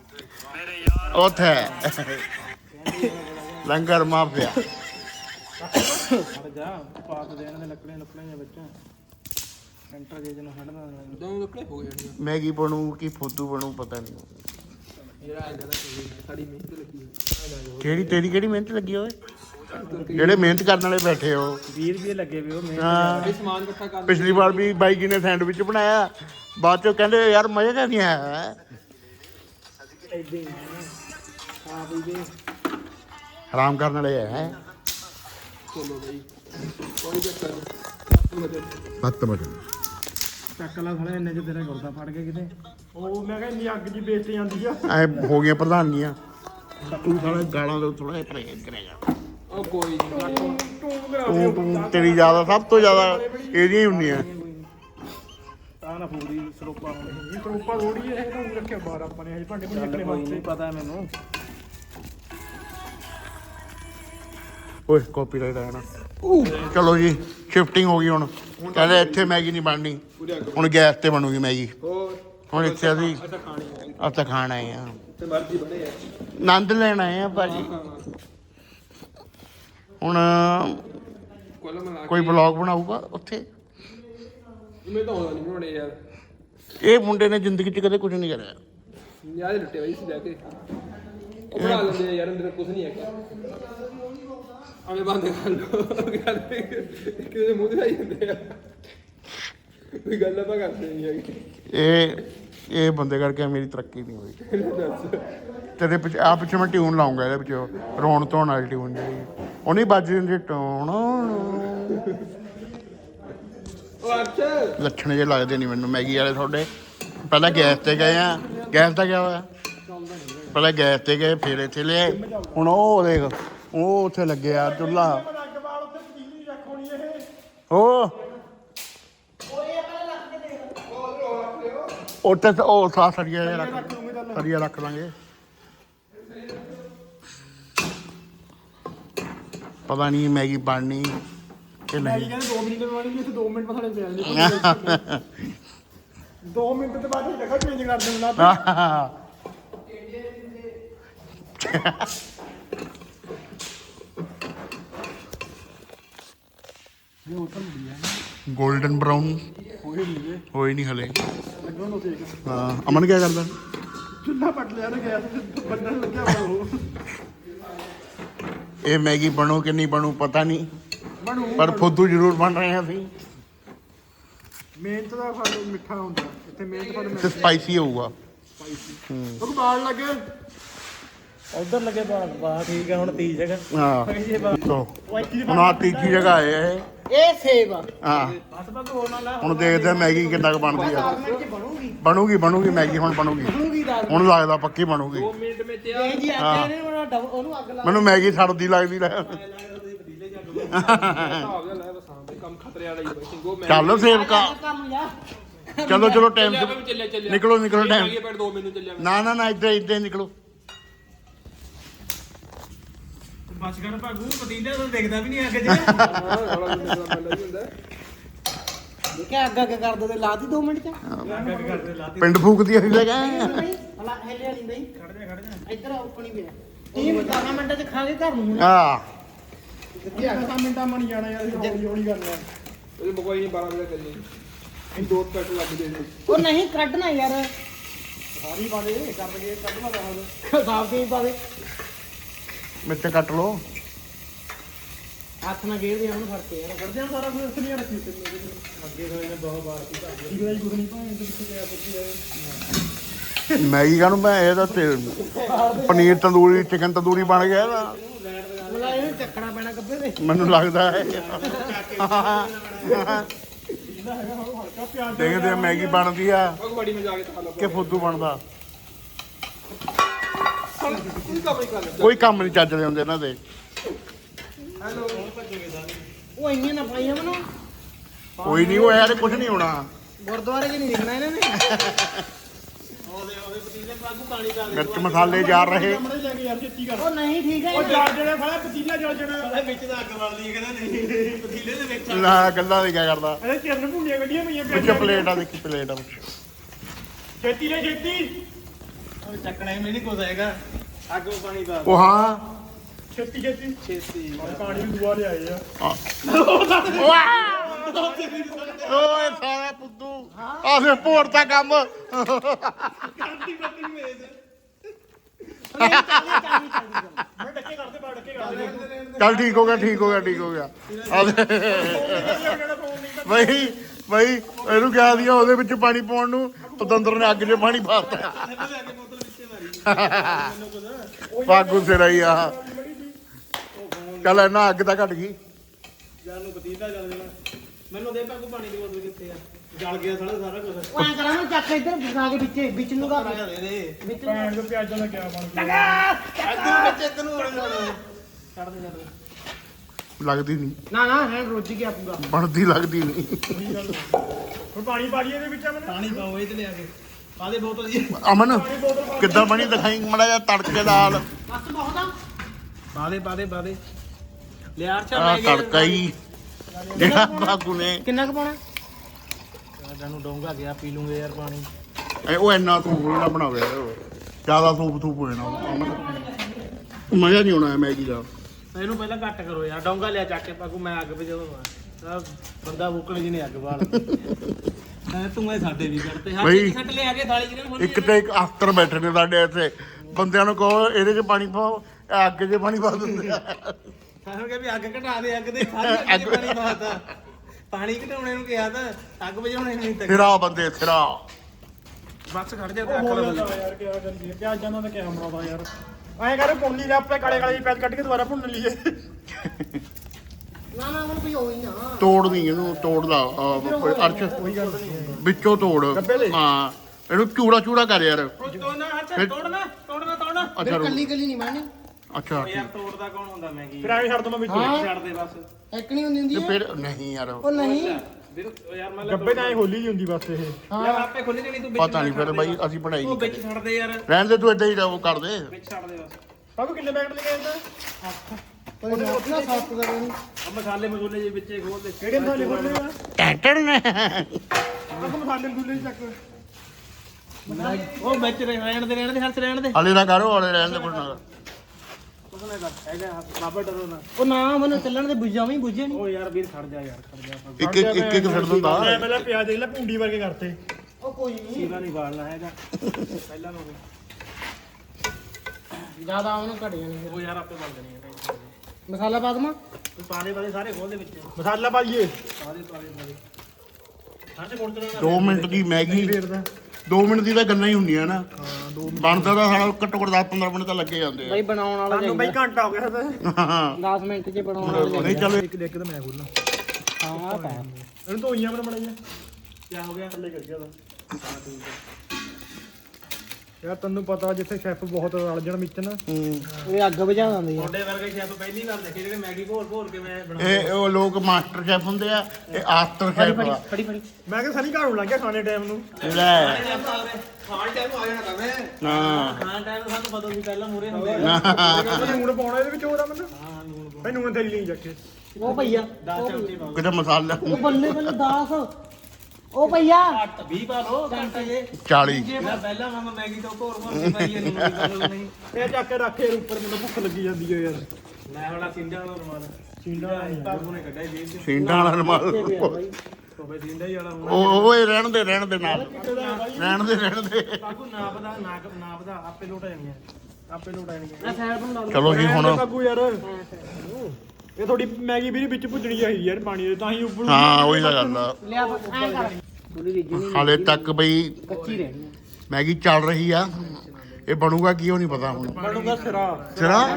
<laughs> ਉਥੇ। ਲੰਗਰ ਮਾਫਿਆ। ਮੈਗੀ ਬਣੂ ਕਿ ਫੋਦੂ ਬਣੂ ਪਤਾ ਨਹੀਂ। ਮੇਰਾ ਇਹਦਾ ਸਾਡੀ ਕਿਹੜੀ ਤੇਰੀ ਕਿਹੜੀ ਮਿਹਨਤ ਲੱਗੀ ਹੋਵੇ? ਜਿਹੜੇ ਮਿਹਨਤ ਕਰਨ ਵਾਲੇ ਬੈਠੇ ਹੋ। 20 ਰੁਪਏ ਲੱਗੇ ਵੀ ਉਹ ਹਾਂ। ਇਹ ਸਮਾਨ ਇਕੱਠਾ ਕਰ ਪਿਛਲੀ ਵਾਰ ਵੀ ਬਾਈ ਜੀ ਨੇ ਸੈਂਡਵਿਚ ਬਣਾਇਆ। ਬਾਅਦ ਚੋਂ ਕਹਿੰਦੇ ਯਾਰ ਮਜ਼ਾ ਤਾਂ ਨਹੀਂ ਆਇਆ? ਇਦਾਂ ਹੀ ਹਾਂ ਬਈ ਜੀ। ਆਰਾਮ ਕਰਨ ਵਾਲੇ ਹੈ। ਚਲੋ ਬਈ। ਕੋਈ ਚੱਕਰ ਨਹੀਂ। ਵਜੇ ਚੱਕ ਲਾ ਸਾਲੇ ਇੰਨੇ ਚ ਤੇਰਾ ਗੁਰਦਾ ਫੜ ਕੇ ਕਿਤੇ। ਉਹ ਮੈਂ ਕਿਹਾ ਇੰਨੀ ਅੱਗ ਜੀ ਵੇਚ ਜਾਂਦੀ ਆ। ਐ ਹੋ ਗਈਆਂ ਪ੍ਰਧਾਨੀਆਂ। ਤੂੰ ਸਾਲਾ ਗਾਲਾਂ ਤੋਂ ਥੋੜਾ ਜਿਹਾ ਪਰਹੇਜ਼ ਕਰੇਗਾ। ਉਹ ਕੋਈ ਨਹੀਂ ਤੂੰ ਤੂੰ ਤੂੰ ਤੇਰੀ ਜ਼ਿਆਦਾ ਸਭ ਤੋਂ ਜ਼ਿਆਦਾ ਇਹਦੀਆਂ ਹੀ ਹੁੰਦੀਆਂ। ਤਾਂ ਨਾ ਫੂਰੀ ਸਰੋਪਾ ਹੁਣ। ਇਹ ਸਰੋਪਾ ਥੋੜੀ ਹੈ ਇਹ ਤਾਂ ਊਂ ਰੱਖਿਆ ਬਾਹਰ ਆਪਾਂ ਨੇ ਹਜੇ ਭਾਂਡੇ ਭੁੰਡੇ ਰੱਖਣੇ ਵਾਸਤੇ ਪਤਾ ਮੈਨੂੰ। ਓਏ ਕਾਪੀਰਾਈਟ ਆਇਆ ਨਾ ਚਲੋ ਜੀ ਸ਼ਿਫਟਿੰਗ ਹੋ ਗਈ ਹੁਣ। ਕਹਿੰਦੇ ਇੱਥੇ ਮੈਗੀ ਨਹੀਂ ਬਣਨੀ। ਹੁਣ ਗੈਸ ਤੇ ਬਣੂਗੀ ਮੈਗੀ। ਹੋਰ ਹੁਣ ਇੱਥੇ ਅਸੀਂ ਅੱਛਾ ਖਾਣੀ ਹੈ। ਆਪਾਂ ਖਾਣ ਆਏ ਆ। ਤੇ ਮਰਜ਼ੀ ਬਣੇ ਆ। ਆਨੰਦ ਲੈਣ ਆਏ ਆ ਭਾਜੀ। ਹੁਣ ਕੋਲ ਮਲਾ ਕੋਈ ਬਲੌਗ ਬਣਾਊਗਾ ਉੱਥੇ? ਮੈਂ ਤਾਂ ਆਉਂਦਾ ਨਹੀਂ ਬਣਾਉਣੇ ਯਾਰ। ਇਹ ਮੁੰਡੇ ਨੇ ਜ਼ਿੰਦਗੀ 'ਚ ਕਦੇ ਕੁਝ ਨਹੀਂ ਕਰਿਆ। ਯਾਰ ਇਹ ਲੁੱਟੇ ਬਈ ਸੀ ਲੈ ਕੇ। ਉਹ ਬਣਾ ਲੈਂਦੇ ਆ ਯਾਰ ਅੰਦਰ ਕੁਝ ਨਹੀਂ ਹੈਗਾ। ਆਵੇਂ ਬੰਦ ਕਰ ਲੋ ਗੱਲ ਕਿਸੇ ਦੇ ਮੂੰਹ ਤੇ ਆਈ ਜਾਂਦੇ ਆ। ਕੋਈ ਗੱਲ ਆਪਾਂ ਕਰਦੇ ਨਹੀਂ ਹੈਗੇ। ਇਹ ਇਹ ਬੰਦੇ ਕਰਕੇ ਮੇਰੀ ਤਰੱਕੀ ਨਹੀਂ ਹੋਈ। ਦੱਸ। ਤੇਰੇ ਪਿੱਛੇ ਆ ਪਿੱਛੇ ਮੈਂ ਟਿਊਨ ਲਾਉਂਗਾ ਇਹਦੇ ਵਿੱਚ ਰੋਣ ਧੋਣ ਵਾਲੀ ਟਿਊਨ ਜਿਹੜੀ। ਉਹ ਨਹੀਂ ਵੱਜ ਦਿੰਦੀ ਟੋਣ। ਲੱਛਣ ਜੇ ਲੱਗਦੇ ਨਹੀਂ ਮੈਨੂੰ, ਮੈਗੀ ਵਾਲੇ ਤੁਹਾਡੇ। ਪਹਿਲਾਂ ਗੈਸ ਤੇ ਗਏ ਆ। ਗੈਸ ਦਾ ਗਿਆ ਹੋਇਆ? ਪਹਿਲਾਂ ਗੈਸ ਤੇ ਗਏ, ਫਿਰ ਇੱਥੇ ਲਿਆਏ। ਹੁਣ ਉਹ ਦੇਖ, ਉਹ ਉੱਥੇ ਲੱਗਿਆ ਚੁੱਲ੍ਹਾ। ਅੱਗ ਬਾਲ ਰੱਖ ਹੋਣੀ ਉਹ ਉੱਤੇ ਉਹ ਸਾ ਰੱਖ ਸਰੀਆ ਰੱਖ ਲਾਂਗੇ। ਪਤਾ ਨਹੀਂ ਮੈਗੀ ਬਣਨੀ ਕਿ ਨਹੀਂ। ਕਹਿੰਦੇ 2 ਮਿੰਟ ਬਣਾਉਣੀ ਇੱਥੇ 2 ਮਿੰਟ ਮਸਾਲੇ ਪਿਆ ਨਹੀਂ 2 ਮਿੰਟ ਤੇ ਬਾਅਦ ਜਗ੍ਹਾ ਚੇਂਜ ਕਰ ਦੇਣਾ 골ਡਨ ਬ੍ਰਾਊਨ ਹੋਈ ਨਹੀਂ ਜੇ ਹੋਈ ਨਹੀਂ ਹਲੇ। ਲੱਗਣ ਨੂੰ ਹਾਂ ਅਮਨ ਕੀ ਕਰਦਾ? ਚੁੱਲਾ ਪੱਟ ਲਿਆ ਤੇ ਗਿਆ ਬੰਦਨ ਲੱਗਿਆ ਵਾ ਉਹ। ਇਹ ਮੈਗੀ ਬਣੂ ਕਿ ਨਹੀਂ ਬਣੂ ਪਤਾ ਨਹੀਂ। ਬਣੂ ਪਰ ਫੁੱਦੂ ਜ਼ਰੂਰ ਬਣ ਰਹੇ ਹਾਂ ਅਸੀਂ। ਮਿਹਨਤ ਦਾ ਫਲ ਮਿੱਠਾ ਹੁੰਦਾ। ਇੱਥੇ ਮਿਹਨਤ ਫਲ ਤੇ ਸਪਾਈਸੀ ਹੋਊਗਾ। ਉਹ ਬਾਲ ਲੱਗੇ। ਉਧਰ ਲੱਗੇ ਬਾਲ ਬਾ ਠੀਕ ਹੈ ਹੁਣ ਤੀਜ ਜਗ੍ਹਾ। ਹਾਂ। ਤੋ ਹੁਣ ਆ ਤੀਜੀ ਜਗ੍ਹਾ ਆਏ ਆ ਇਹ। ਇਹ ਆ। ਹਾਂ। ਬਸ ਬਸ ਹੋਰ ਨਾ ਲਾ ਹੁਣ ਦੇਖਦੇ ਆ ਮੈਗੀ ਕਿੰਨਾ ਕੁ ਬਣਦੀ ਆ। ਮਿੰਟ ਚ ਬਣੂਗੀ ਬਣੂਗੀ ਬਣੂਗੀ ਮੈਗੀ ਹੁਣ ਬਣੂਗੀ। ਬਣੂਗੀ ਦਾਲ ਹੁਣ ਲੱਗਦਾ ਪੱਕੀ ਬਣੂਗੀ। 2 ਮਿੰਟ ਮੇ ਤੇ ਆ ਇਹ ਜੀ ਅੱਗੇ ਨੇ ਉਹਨਾਂ ਡਬ- ਉਹਨੂੰ ਅੱਗ ਲਾ ਮੈਨੂੰ ਮੈਗੀ ਸੜਦੀ ਲੱਗਦੀ ਲੈ ਹਿਸਾਬ ਦਾ ਲੈ ਬਸ ਹਾਂ ਬਈ ਕੰਮ ਖਤਰੇ ਵਾਲਾ ਹੀ ਬਈ ਸਿੰਘੋ ਮੈਂ ਚੱਲ ਸੇਵਕਾ ਕੰਮ ਜਾ ਚਲੋ ਚਲੋ ਟਾਈਮ ਚੱਲਿਆ ਨਿਕਲੋ ਨਿਕਲੋ ਟਾਈਮ ਇਹ ਪੈਰ 2 ਮਿੰਟ ਨੂੰ ਚੱਲਿਆ ਮੈਂ। ਨਾ ਨਾ ਨਾ ਇੱਧਰ ਇੱਧਰ ਨਿਕਲੋ। ਕਰ ਭਾਗੂ ਪਤੀਲੇ ਤੋਂ ਦੇਖਦਾ ਵੀ ਨਹੀਂ ਅੱਗੇ ਜੀ ਦੇਖਿਆ ਅੱਗ ਅੱਗ ਕਰ ਦੋ ਤੇ ਲਾਤੀ 2 ਮਿੰਟ ਚ। ਅੱਗੇ ਕਰਦੇ ਲਾ ਪਿੰਡ ਫੂਕਦੀ ਅਸੀਂ। ਲੈ ਗਏ ਨਹੀਂ ਹਲਾ ਹਿੱਲਿਆ ਨਹੀਂ ਨਹੀਂ। ਖੜ ਜਾ ਖੜ ਜਾ। ਇੱਧਰ ਔਪਣੀ ਪਿਆ ਟੀਮ 10 ਮਿੰਟਾਂ ਚ ਖਾ ਕੇ ਘਰ ਨੂੰ। ਆ ਇਹ 10 ਮਿੰਟਾਂ ਮਣੀ ਜਾਣਾ ਯਾਰ ਹੌਲੀ ਹੌਲੀ ਕਰਨਾ। ਇਹ ਮਗਵਾਈ ਨਹੀਂ 12 ਵਜੇ ਕਰੀ ਇਹ ਦੋ ਪੈਟ ਲੱਗ ਜੇ ਉਹ ਨਹੀਂ ਕੱਢਣਾ ਯਾਰ। ਸਾਰੀ ਪਾ ਦੇ ਕਰ ਲਗੇ ਕੱਢ ਲਾ ਸਾਫ਼ ਦੀ ਪਾ ਦੇ। ਮਿਰਚ ਕੱਟ ਲਓ। ਹੱਥ ਨਾਲ ਗੇਰ ਦੇ ਉਹਨੂੰ ਫੜ ਕੇ ਯਾਰ। ਕਰਦੇ ਆ ਸਾਰਾ ਕੁਝ ਉੱਥੇ ਨਹੀਂ ਰੱਖੀ ਤੇ ਅੱਗੇ ਤੋਂ ਇਹਨੇ ਬਹੁਤ ਵਾਰ ਕੀਤਾ। ਜੀ ਕੁਝ ਨਹੀਂ ਪਾਏ ਤੇ ਕਿੱਥੇ ਗਿਆ ਪੁੱਛੀ ਆਏ ਮੈਗੀ ਕਾਹਨੂੰ ਮੈਂ ਇਹਦਾ ਤੇ ਪਨੀਰ ਤੰਦੂਰੀ ਚਿਕਨ ਤੰਦੂਰੀ ਬਣ ਗਿਆ ਇਹਦਾ। ਮਲਾ ਇਹਨੂੰ ਚੱਕਣਾ ਪੈਣਾ ਗੱਬੇ ਦੇ ਮੈਨੂੰ ਲੱਗਦਾ ਹੈ। ਦੇਖਦੇ ਆ ਮੈਗੀ ਬਣਦੀ ਆ ਲਓ। ਕਿ ਫੁੱਦੂ ਬਣਦਾ। ਕੋਈ ਕੰਮ ਨਹੀਂ ਕਰ ਕੋਈ ਕੰਮ ਨਹੀਂ ਚੱਜਦੇ ਹੁੰਦੇ ਇਹਨਾਂ ਦੇ। ਹੈਲੋ। ਉਹ ਇੰਨੀਆਂ ਨਾ ਪਾਈਆਂ ਮਨੋ ਕੋਈ ਨਹੀਂ ਹੋਇਆ ਤੇ ਕੁਝ ਨਹੀਂ ਹੋਣਾ। ਗੁਰਦੁਆਰੇ 'ਚ ਨਹੀਂ ਦਿਖਣਾ ਇਹਨਾਂ ਨੇ। ਮਿਰਚ ਮਸਾਲੇ ਜਾ ਰਹੇ। ਕਮਰੇ ਲੈ ਕੇ ਯਾਰ ਛੇਤੀ ਕਰ। ਉਹ ਨਹੀਂ ਠੀਕ ਹੈ। ਉਹ। ਜਲ ਜਣਾ ਸਾਲਾ ਪਤੀਲਾ ਜਲ ਜਣਾ। ਵਿੱਚ ਦਾ ਅੱਗ ਵੜਦੀ ਕਹਿੰਦਾ ਨਹੀਂ। ਪਤੀਲੇ ਦੇ ਵਿੱਚ ਨਾ ਗੱਲਾਂ ਦੀ ਕਿਆ ਕਰਦਾ। ਅਰੇ ਚਰਨ ਭੁੰਡੀਆਂ ਗੱਡੀਆਂ ਪਈਆਂ ਵਿੱਚ ਪਲੇਟ ਆ ਦੇਖੀ ਪਲੇਟ ਆ ਵਿੱਚ ਛੇਤੀ ਲੈ ਛੇਤੀ ਚੱਕਣਾ ਹੀ ਨਹੀਂ ਕੁਝ ਹੈਗਾ। ਅੱਗ ਪਾਣੀ ਦਾ ਉਹ ਹਾਂ। ਛੇਤੀ ਛੇਤੀ। ਛੇਤੀ। ਪਾਣੀ ਵੀ ਦੁਆ ਲਿਆਏ ਆ। ਓਏ ਸਾਰਾ ਪੁੱਦੂ ਆਲੇ ਭੋਰ ਦਾ ਕੰਮ। ਮੈਂ ਡੱਕੇ ਕਰਦੇ ਪਾ ਡੱਕੇ ਕਰਦੇ ਚੱਲ ਠੀਕ ਹੋ ਗਿਆ ਠੀਕ ਹੋ ਗਿਆ ਠੀਕ ਹੋ ਗਿਆ। ਬਈ ਬਈ ਇਹਨੂੰ ਕਿਹਾ ਦਿਆ ਉਹਦੇ ਵਿੱਚ ਪਾਣੀ ਪਾਉਣ ਨੂੰ। ਪਤੰਦਰ ਨੇ ਅੱਗ 'ਚ ਪਾਣੀ ਪਾਤਾ ਬਾਗੂ ਸਿਰ ਹੀ ਆ। ਚੱਲ ਇਹਨਾਂ ਅੱਗ ਤਾਂ ਘਟ ਗਈ। ਜਾਨੂੰ ਪਤੀਲਾ ਜਲ ਜਣਾ। ਮੈਨੂੰ ਦੇ ਪਾਕੂ ਪਾਣੀ ਦੀ ਬੋਤਲ ਕਿੱਥੇ ਆ? ਜਲ ਗਿਆ ਸਾਲਾ ਸਾਰਾ ਕੁਝ ਉਹ ਐਂ ਕਰਾਂ ਮੈਂ ਚੱਕ ਇੱਧਰ ਫਸਾ ਕੇ ਵਿੱਚੇ ਵਿੱਚ ਨੂੰ ਕਰ। ਦੇ ਦੇ। ਵਿੱਚ ਨੂੰ ਭੈਣ ਦੇ ਪਿਆਜ਼ਾਂ ਦਾ ਕਿਆ ਬਣ ਗਿਆ। ਇੱਧਰ ਵਿੱਚ ਇੱਧਰ ਨੂੰ ਹੋਣਾ ਛੱਡ ਦੇ ਛੱਡ ਦੇ। ਲੱਗਦੀ ਨਹੀਂ। ਨਾ ਨਾ ਹੈ ਰੋਜ ਗਿਆ ਪੂਰਾ। ਬਣਦੀ ਲੱਗਦੀ ਨਹੀਂ। ਹੁਣ ਪਾਣੀ ਪਾ ਲਈਏ ਇਹਦੇ ਵਿੱਚ ਮੈਨੂੰ ਪਾਣੀ ਪਾਓ ਇਹ ਤੇ ਲਿਆ ਕੇ। ਬੋਤਲ ਜੀ ਅਮਨ ਕਿੱਦਾਂ ਬਣੀ ਦਿਖਾਈ? ਮੜਾ ਜਾ ਤੜਕੇ ਦਾਲ ਬਸ ਬਹੁਤ ਆ। ਪਾ ਦੇ ਪਾ ਦੇ ਪਾ ਦੇ ਲਿਆਰ ਆ ਤੜਕਾ ਹੀ। ਜਿਹੜਾ ਬਾਗੂ ਨੇ। ਕਿੰਨਾ ਕੁ ਪਾਉਣਾ? ਨੂੰ ਡੋਂਗਾ ਗਿਆ ਪੀ ਲੂੰਗੇ ਯਾਰ ਪਾਣੀ। ਇਹ ਉਹ ਇੰਨਾ ਸੂਪ ਵੀ ਨਾ ਬਣਾਵੇ। ਜ਼ਿਆਦਾ ਸੂਪ ਥੂਪ ਹੋਏ ਨਾ। ਮਜ਼ਾ ਨਹੀਂ ਆਉਣਾ ਮੈਗੀ ਦਾ। ਇਹਨੂੰ ਪਹਿਲਾਂ ਘੱਟ ਕਰੋ ਯਾਰ। ਡੋਂਗਾ ਲਿਆ ਚੱਕ ਕੇ ਪਾਕੂ ਮੈਂ ਅੱਗ ਤੇ ਜਦੋਂ ਆ ਬੰਦਾ ਬੁੱਕਣ ਜੀ ਨੇ ਅੱਗ ਬਾਲ। ਤੂੰ ਸਾਡੇ ਵੀ ਬਈ, ਕੇ ਥਾਲੀ ਜਿਹਨਾਂ ਨੂੰ ਇੱਕ ਤੇ ਇੱਕ ਅਫਸਰ ਬੈਠੇ ਨੇ ਸਾਡੇ ਇੱਥੇ ਬੰਦਿਆਂ ਨੂੰ ਕਹੋ ਇਹਦੇ 'ਚ ਪਾਣੀ ਪਾਓ ਇਹ ਅੱਗ 'ਚ ਪਾਣੀ ਪਾ ਦਿੰਦੇ ਆ। ਸਾਨੂੰ ਕਿ ਵੀ ਅੱਗ ਘਟਾ ਦੇ ਅੱਗ ਦੇ ਸਾਰੀ ਅੱਗ 'ਚ ਪਾਣੀ ਪਾਤਾ ਪਾਣੀ ਘਟਾਉਣੇ ਨੂੰ ਕਿਹਾ ਤਾਂ ਅੱਗ ਬੁਝਾਉਣੇ ਨਹੀਂ ਤੱਕ। ਫਿਰਾ ਬੰਦੇ ਫਿਰਾ। ਬਸ ਖੜ ਜਾ ਤੇ ਅੱਗ ਲਾ ਯਾਰ ਕਿਆ ਕਰੀਏ? ਪਿਆਜ਼ਾਂ ਦਾ ਤਾਂ ਕਿਆ ਬਣਾਉਂਦਾ ਯਾਰ। ਐਂ ਕਰ ਪੁੰਨ ਲਈ ਆਪੇ ਕਾਲੇ ਕਾਲੇ ਪਿਆਜ਼ ਕੱਢ ਕੇ ਦੁਬਾਰਾ ਭੁੰਨ ਲਈਏ। ਨਾ ਨਾ ਹੁਣ ਕੋਈ ਹੋਈ ਨਾ। ਤੋੜ ਨਹੀਂ ਇਹਨੂੰ ਤੋੜਦਾ ਅਰਸ਼। ਵਿੱਚੋਂ ਤੋੜ। ਹਾਂ ਇਹਨੂੰ ਚੂੜਾ ਚੂੜਾ ਕਰ ਯਾਰ। ਤੋੜਨਾ ਅੱਛਾ ਤੋੜਨਾ ਤੋੜਨਾ ਤੋੜਨਾ। ਅੱਛਾ ਫਿਰ ਰੁਕ। ਕੱਲੀ ਕੱਲੀ ਨਹੀਂ ਬਣਨੀ ਅੱਛਾ ਯਾਰ ਤੋੜਦਾ ਕੌਣ ਹੁੰਦਾ ਮੈਂ ਕੀ ਫਿਰ ਐਂ ਛੱਡ ਦਵਾਂ ਵਿੱਚ। ਛੱਡ ਦੇ ਬਸ। ਇੱਕ ਨਹੀਂ ਹੁੰਦੀ ਹੁੰਦੀ ਤੇ ਫਿਰ ਨਹੀਂ ਯਾਰ। ਉਹ ਨਹੀਂ। ਵੀਰ ਯਾਰ ਮੈਂ ਗੱਬੇ ਤਾਂ ਐ ਹੋਲੀ ਜੀ ਹੁੰਦੀ ਬਸ ਇਹ। ਯਾਰ ਆਪੇ ਖੋਲੀ ਨਹੀਂ ਤੂੰ ਵਿੱਚ ਪਤਾ ਨਹੀਂ ਫਿਰ ਬਾਈ ਅਸੀਂ ਪੜਾਈ ਉਹ ਨਹੀਂ ਵਿੱਚ ਛੱਡ ਦੇ ਯਾਰ। ਰਹਿਣ ਦੇ ਤੂੰ ਏਦਾਂ ਹੀ ਉਹ ਕਰ ਦੇ। ਵਿੱਚ ਛੱਡ ਦੇ ਬਸ। ਬਾਬੂ ਕਿੰਨੇ ਪੈਕਟ ਲਗੇ ਇਹਦਾ ਕੋਈ ਨਾ ਸਾਫ਼ ਕਰ ਦੇਣੀ ਆ ਮਸਾਲੇ ਮਸੂਲੇ ਜੇ ਵਿੱਚੇ ਖੋਲ ਦੇ। ਕਿਹੜੇ ਮਸਾਲੇ ਖੋਲਨੇ ਆ? ਟੈਂਟੜ ਨੇ। ਆ ਮਸਾਲੇ ਮਸੂਲੇ ਚੱਕ ਉਹ ਵਿੱਚ ਰਹਿਣ ਦੇ ਰਹਿਣ ਦੇ ਹਰਸ ਰਹਿਣ ਦੇ। ਹਲੇ ਨਾ ਕਰੋ ਹਲੇ ਰਹਿਣ ਦੇ ਕੁਛ ਨਾ। ਕੁਛ ਨਾ ਕਰ ਹੈਗਾ ਬਾਬਾ ਡਰੋ ਨਾ। ਉਹ ਨਾ ਮੈਨੂੰ ਚੱਲਣ ਦੇ ਬੁੱਝਾਂ ਵੀ ਬੁੱਝੇ ਨਹੀਂ ਉਹ ਯਾਰ ਵੀਰ ਖੜ ਜਾ ਯਾਰ ਖੜ ਜਾ। ਇੱਕ ਇੱਕ ਇੱਕ ਇੱਕ ਫਿਰ ਦਿੰਦਾ ਪਹਿਲਾਂ ਪਿਆਜ਼ ਦੇਖ ਲੈ ਭੁੰਡੀ ਵਰਗੇ ਕਰਤੇ। ਉਹ ਕੋਈ ਨਹੀਂ ਸੀਗਾ ਨਹੀਂ ਬਾਲਣਾ ਹੈਗਾ। ਪਹਿਲਾਂ ਨੂੰ। ਜ਼ਿਆਦਾ ਉਹਨੂੰ ਘਟ ਜਾਣੀ ਉਹ ਯਾਰ ਆਪੇ ਬਣ ਜਾਣੀ ਹੈ। ਮਸਾਲਾ ਪਾ ਦਵਾਂ? ਪਾਣੇ ਵਾਲੇ ਸਾਰੇ ਖੋਲ ਦੇ ਵਿੱਚ। ਮਸਾਲਾ ਪਾਈਏ। ਸਾਰੇ ਪਾਣੇ ਵਾਲੇ ਕੋਲ 2 ਮਿੰਟ ਦੀ ਮੈਗੀ। 2 ਮਿੰਟ ਦੀ ਤਾਂ ਗੱਲਾਂ ਹੀ ਹੁੰਦੀਆਂ ਨਾ। ਬਣਦਾ ਤਾਂ ਸਾਡਾ ਘੱਟੋ ਘੱਟ 10 15 ਮਿੰਟ ਤਾਂ ਲੱਗੇ ਜਾਂਦੇ ਬਈ ਬਣਾਉਣ ਵਾਲਾ ਤੁਹਾਨੂੰ ਬਈ ਘੰਟਾ ਹੋ ਗਿਆ ਤਾਂ ਆ 10 ਮਿੰਟ 'ਚ ਬਣਾਉਣ ਵਾਲਾ ਨਹੀਂ ਚੱਲ ਇੱਕ ਦੇਖ ਤਾਂ ਮੈਂ ਖੋਲਣਾ ਹਾਂ ਪਾ। ਇਹਨੂੰ ਧੋਈਆਂ ਬਣਾ ਬਣਾਈਆਂ। ਕੀ ਹੋ ਗਿਆ? ਥੱਲੇ ਕਰ ਗਿਆ ਤਾਂ ਯਾਰ ਤੈਨੂੰ ਪਤਾ ਜਿੱਥੇ ਸ਼ੈਫ ਬਹੁਤ ਰਲ ਜਾਣ ਵਿੱਚ ਨਾ। ਇਹ ਅੱਗ ਬੁਝਾ ਦਿੰਦੀ ਆ। ਤੁਹਾਡੇ ਵਰਗੇ ਸ਼ੈਫ ਪਹਿਲੀ ਵਾਰ ਦੇਖੇ ਜਿਹੜੇ ਮੈਗੀ ਘੋਲ ਘੋਲ ਕੇ ਮੈਂ ਬਣਾ ਇਹ ਉਹ ਲੋਕ ਮਾਸਟਰ ਸ਼ੈਫ ਹੁੰਦੇ ਆ ਇਹ ਆਸਟਰ ਸ਼ੈਫ ਆ। ਫੜੀ ਫੜੀ ਮੈਂ ਕਿ ਸਨੀ ਘਰ ਨੂੰ ਖਾਣੇ ਟਾਈਮ ਨੂੰ। ਲੈ। ਖਾਣ ਟਾਈਮ ਆ ਜਾਣਾ ਤਾਂ ਮੈਂ। ਹਾਂ। ਖਾਣ ਟਾਈਮ ਸਾਨੂੰ ਪਤਾ ਸੀ ਪਹਿਲਾਂ ਮੂਰੇ ਹੁੰਦੇ ਨੂਣ ਪਾਉਣਾ ਇਹਦੇ ਵਿੱਚ ਹੋਰ ਆ ਮੈਨੂੰ। ਹਾਂ ਨੂਣ ਮੈਂ ਨੂਣ ਥੈਲੀ ਨਹੀਂ ਚੱਕੇ ਉਹ ਭਈਆ 10 ਚਮਚੇ ਪਾਓ ਕਿਤੇ ਮਸਾਲਾ ਉਹ ਬੱਲੇ ਬੱਲੇ 10 ਉਹ ਭਈਆ। 20 ਪਾ ਲਓ ਘੰਟੇ ਜੇ 40 ਮੈਂ ਪਹਿਲਾਂ ਮੈਂ ਮੈਗੀ ਤੋਂ ਘੋਰ ਘੋਰ ਕੇ ਪਾਈ ਇਹਨੂੰ ਨਹੀਂ। ਇਹ ਚੱਕ ਕੇ ਰੱਖੇ ਉੱਪਰ ਮੈਨੂੰ ਭੁੱਖ ਲੱਗੀ ਜਾਂਦੀ ਹੈ ਯਾਰ। ਮੈਂ ਹੁਣ ਸਿੰਜਾਂ ਨੂੰ ਰਮਾਨ ਬਾਬੂ ਨੇ ਕੱਢਿਆ ਚ। ਸਿੰਡਾਂ ਵਾਲਾ ਰਮਾਲ। ਤੋਬੇ ਸਿੰਡਾ ਹੀ ਵਾਲਾ ਹੁਣ ਉਹ ਓਏ ਰਹਿਣ ਦੇ ਰਹਿਣ ਦੇ ਨਾਲ। ਰਹਿਣ ਦੇ ਰਹਿਣ ਦੇ। ਬਾਬੂ ਨਾ ਪਤਾ ਨਾ ਨਾ ਪਤਾ ਆਪੇ ਲੋਟ ਜਾਣੀਆਂ। ਆਪੇ ਲੋਟ ਲਾ ਚਲੋ ਜੀ ਹੁਣ ਬਾਬੂ ਯਾਰ। ਇਹ ਥੋੜੀ ਮੈਗੀ ਵੀ ਵਿੱਚ ਭੁੱਜਣੀ ਚਾਹੀਦੀ ਯਾਰ ਪਾਣੀ ਦੇ ਤਾਂ ਹੀ ਉੱਪਰ ਹਾਂ ਉਹੀ ਤਾਂ ਗੱਲ ਆ। ਲਿਆ ਐ ਕਰ। ਪੂਰੀ ਰਿਜਣੀ ਹਾਲੇ ਤੱਕ ਬਈ ਕੱਚੀ ਰਹਿਣੀ ਮੈਗੀ ਚੱਲ ਰਹੀ ਆ। ਇਹ ਬਣੂਗਾ ਕੀ ਉਹ ਨਹੀਂ ਪਤਾ ਹੁਣ। ਬਣੂਗਾ ਸਿਰਾ। ਸਿਰਾ? ਹੈ।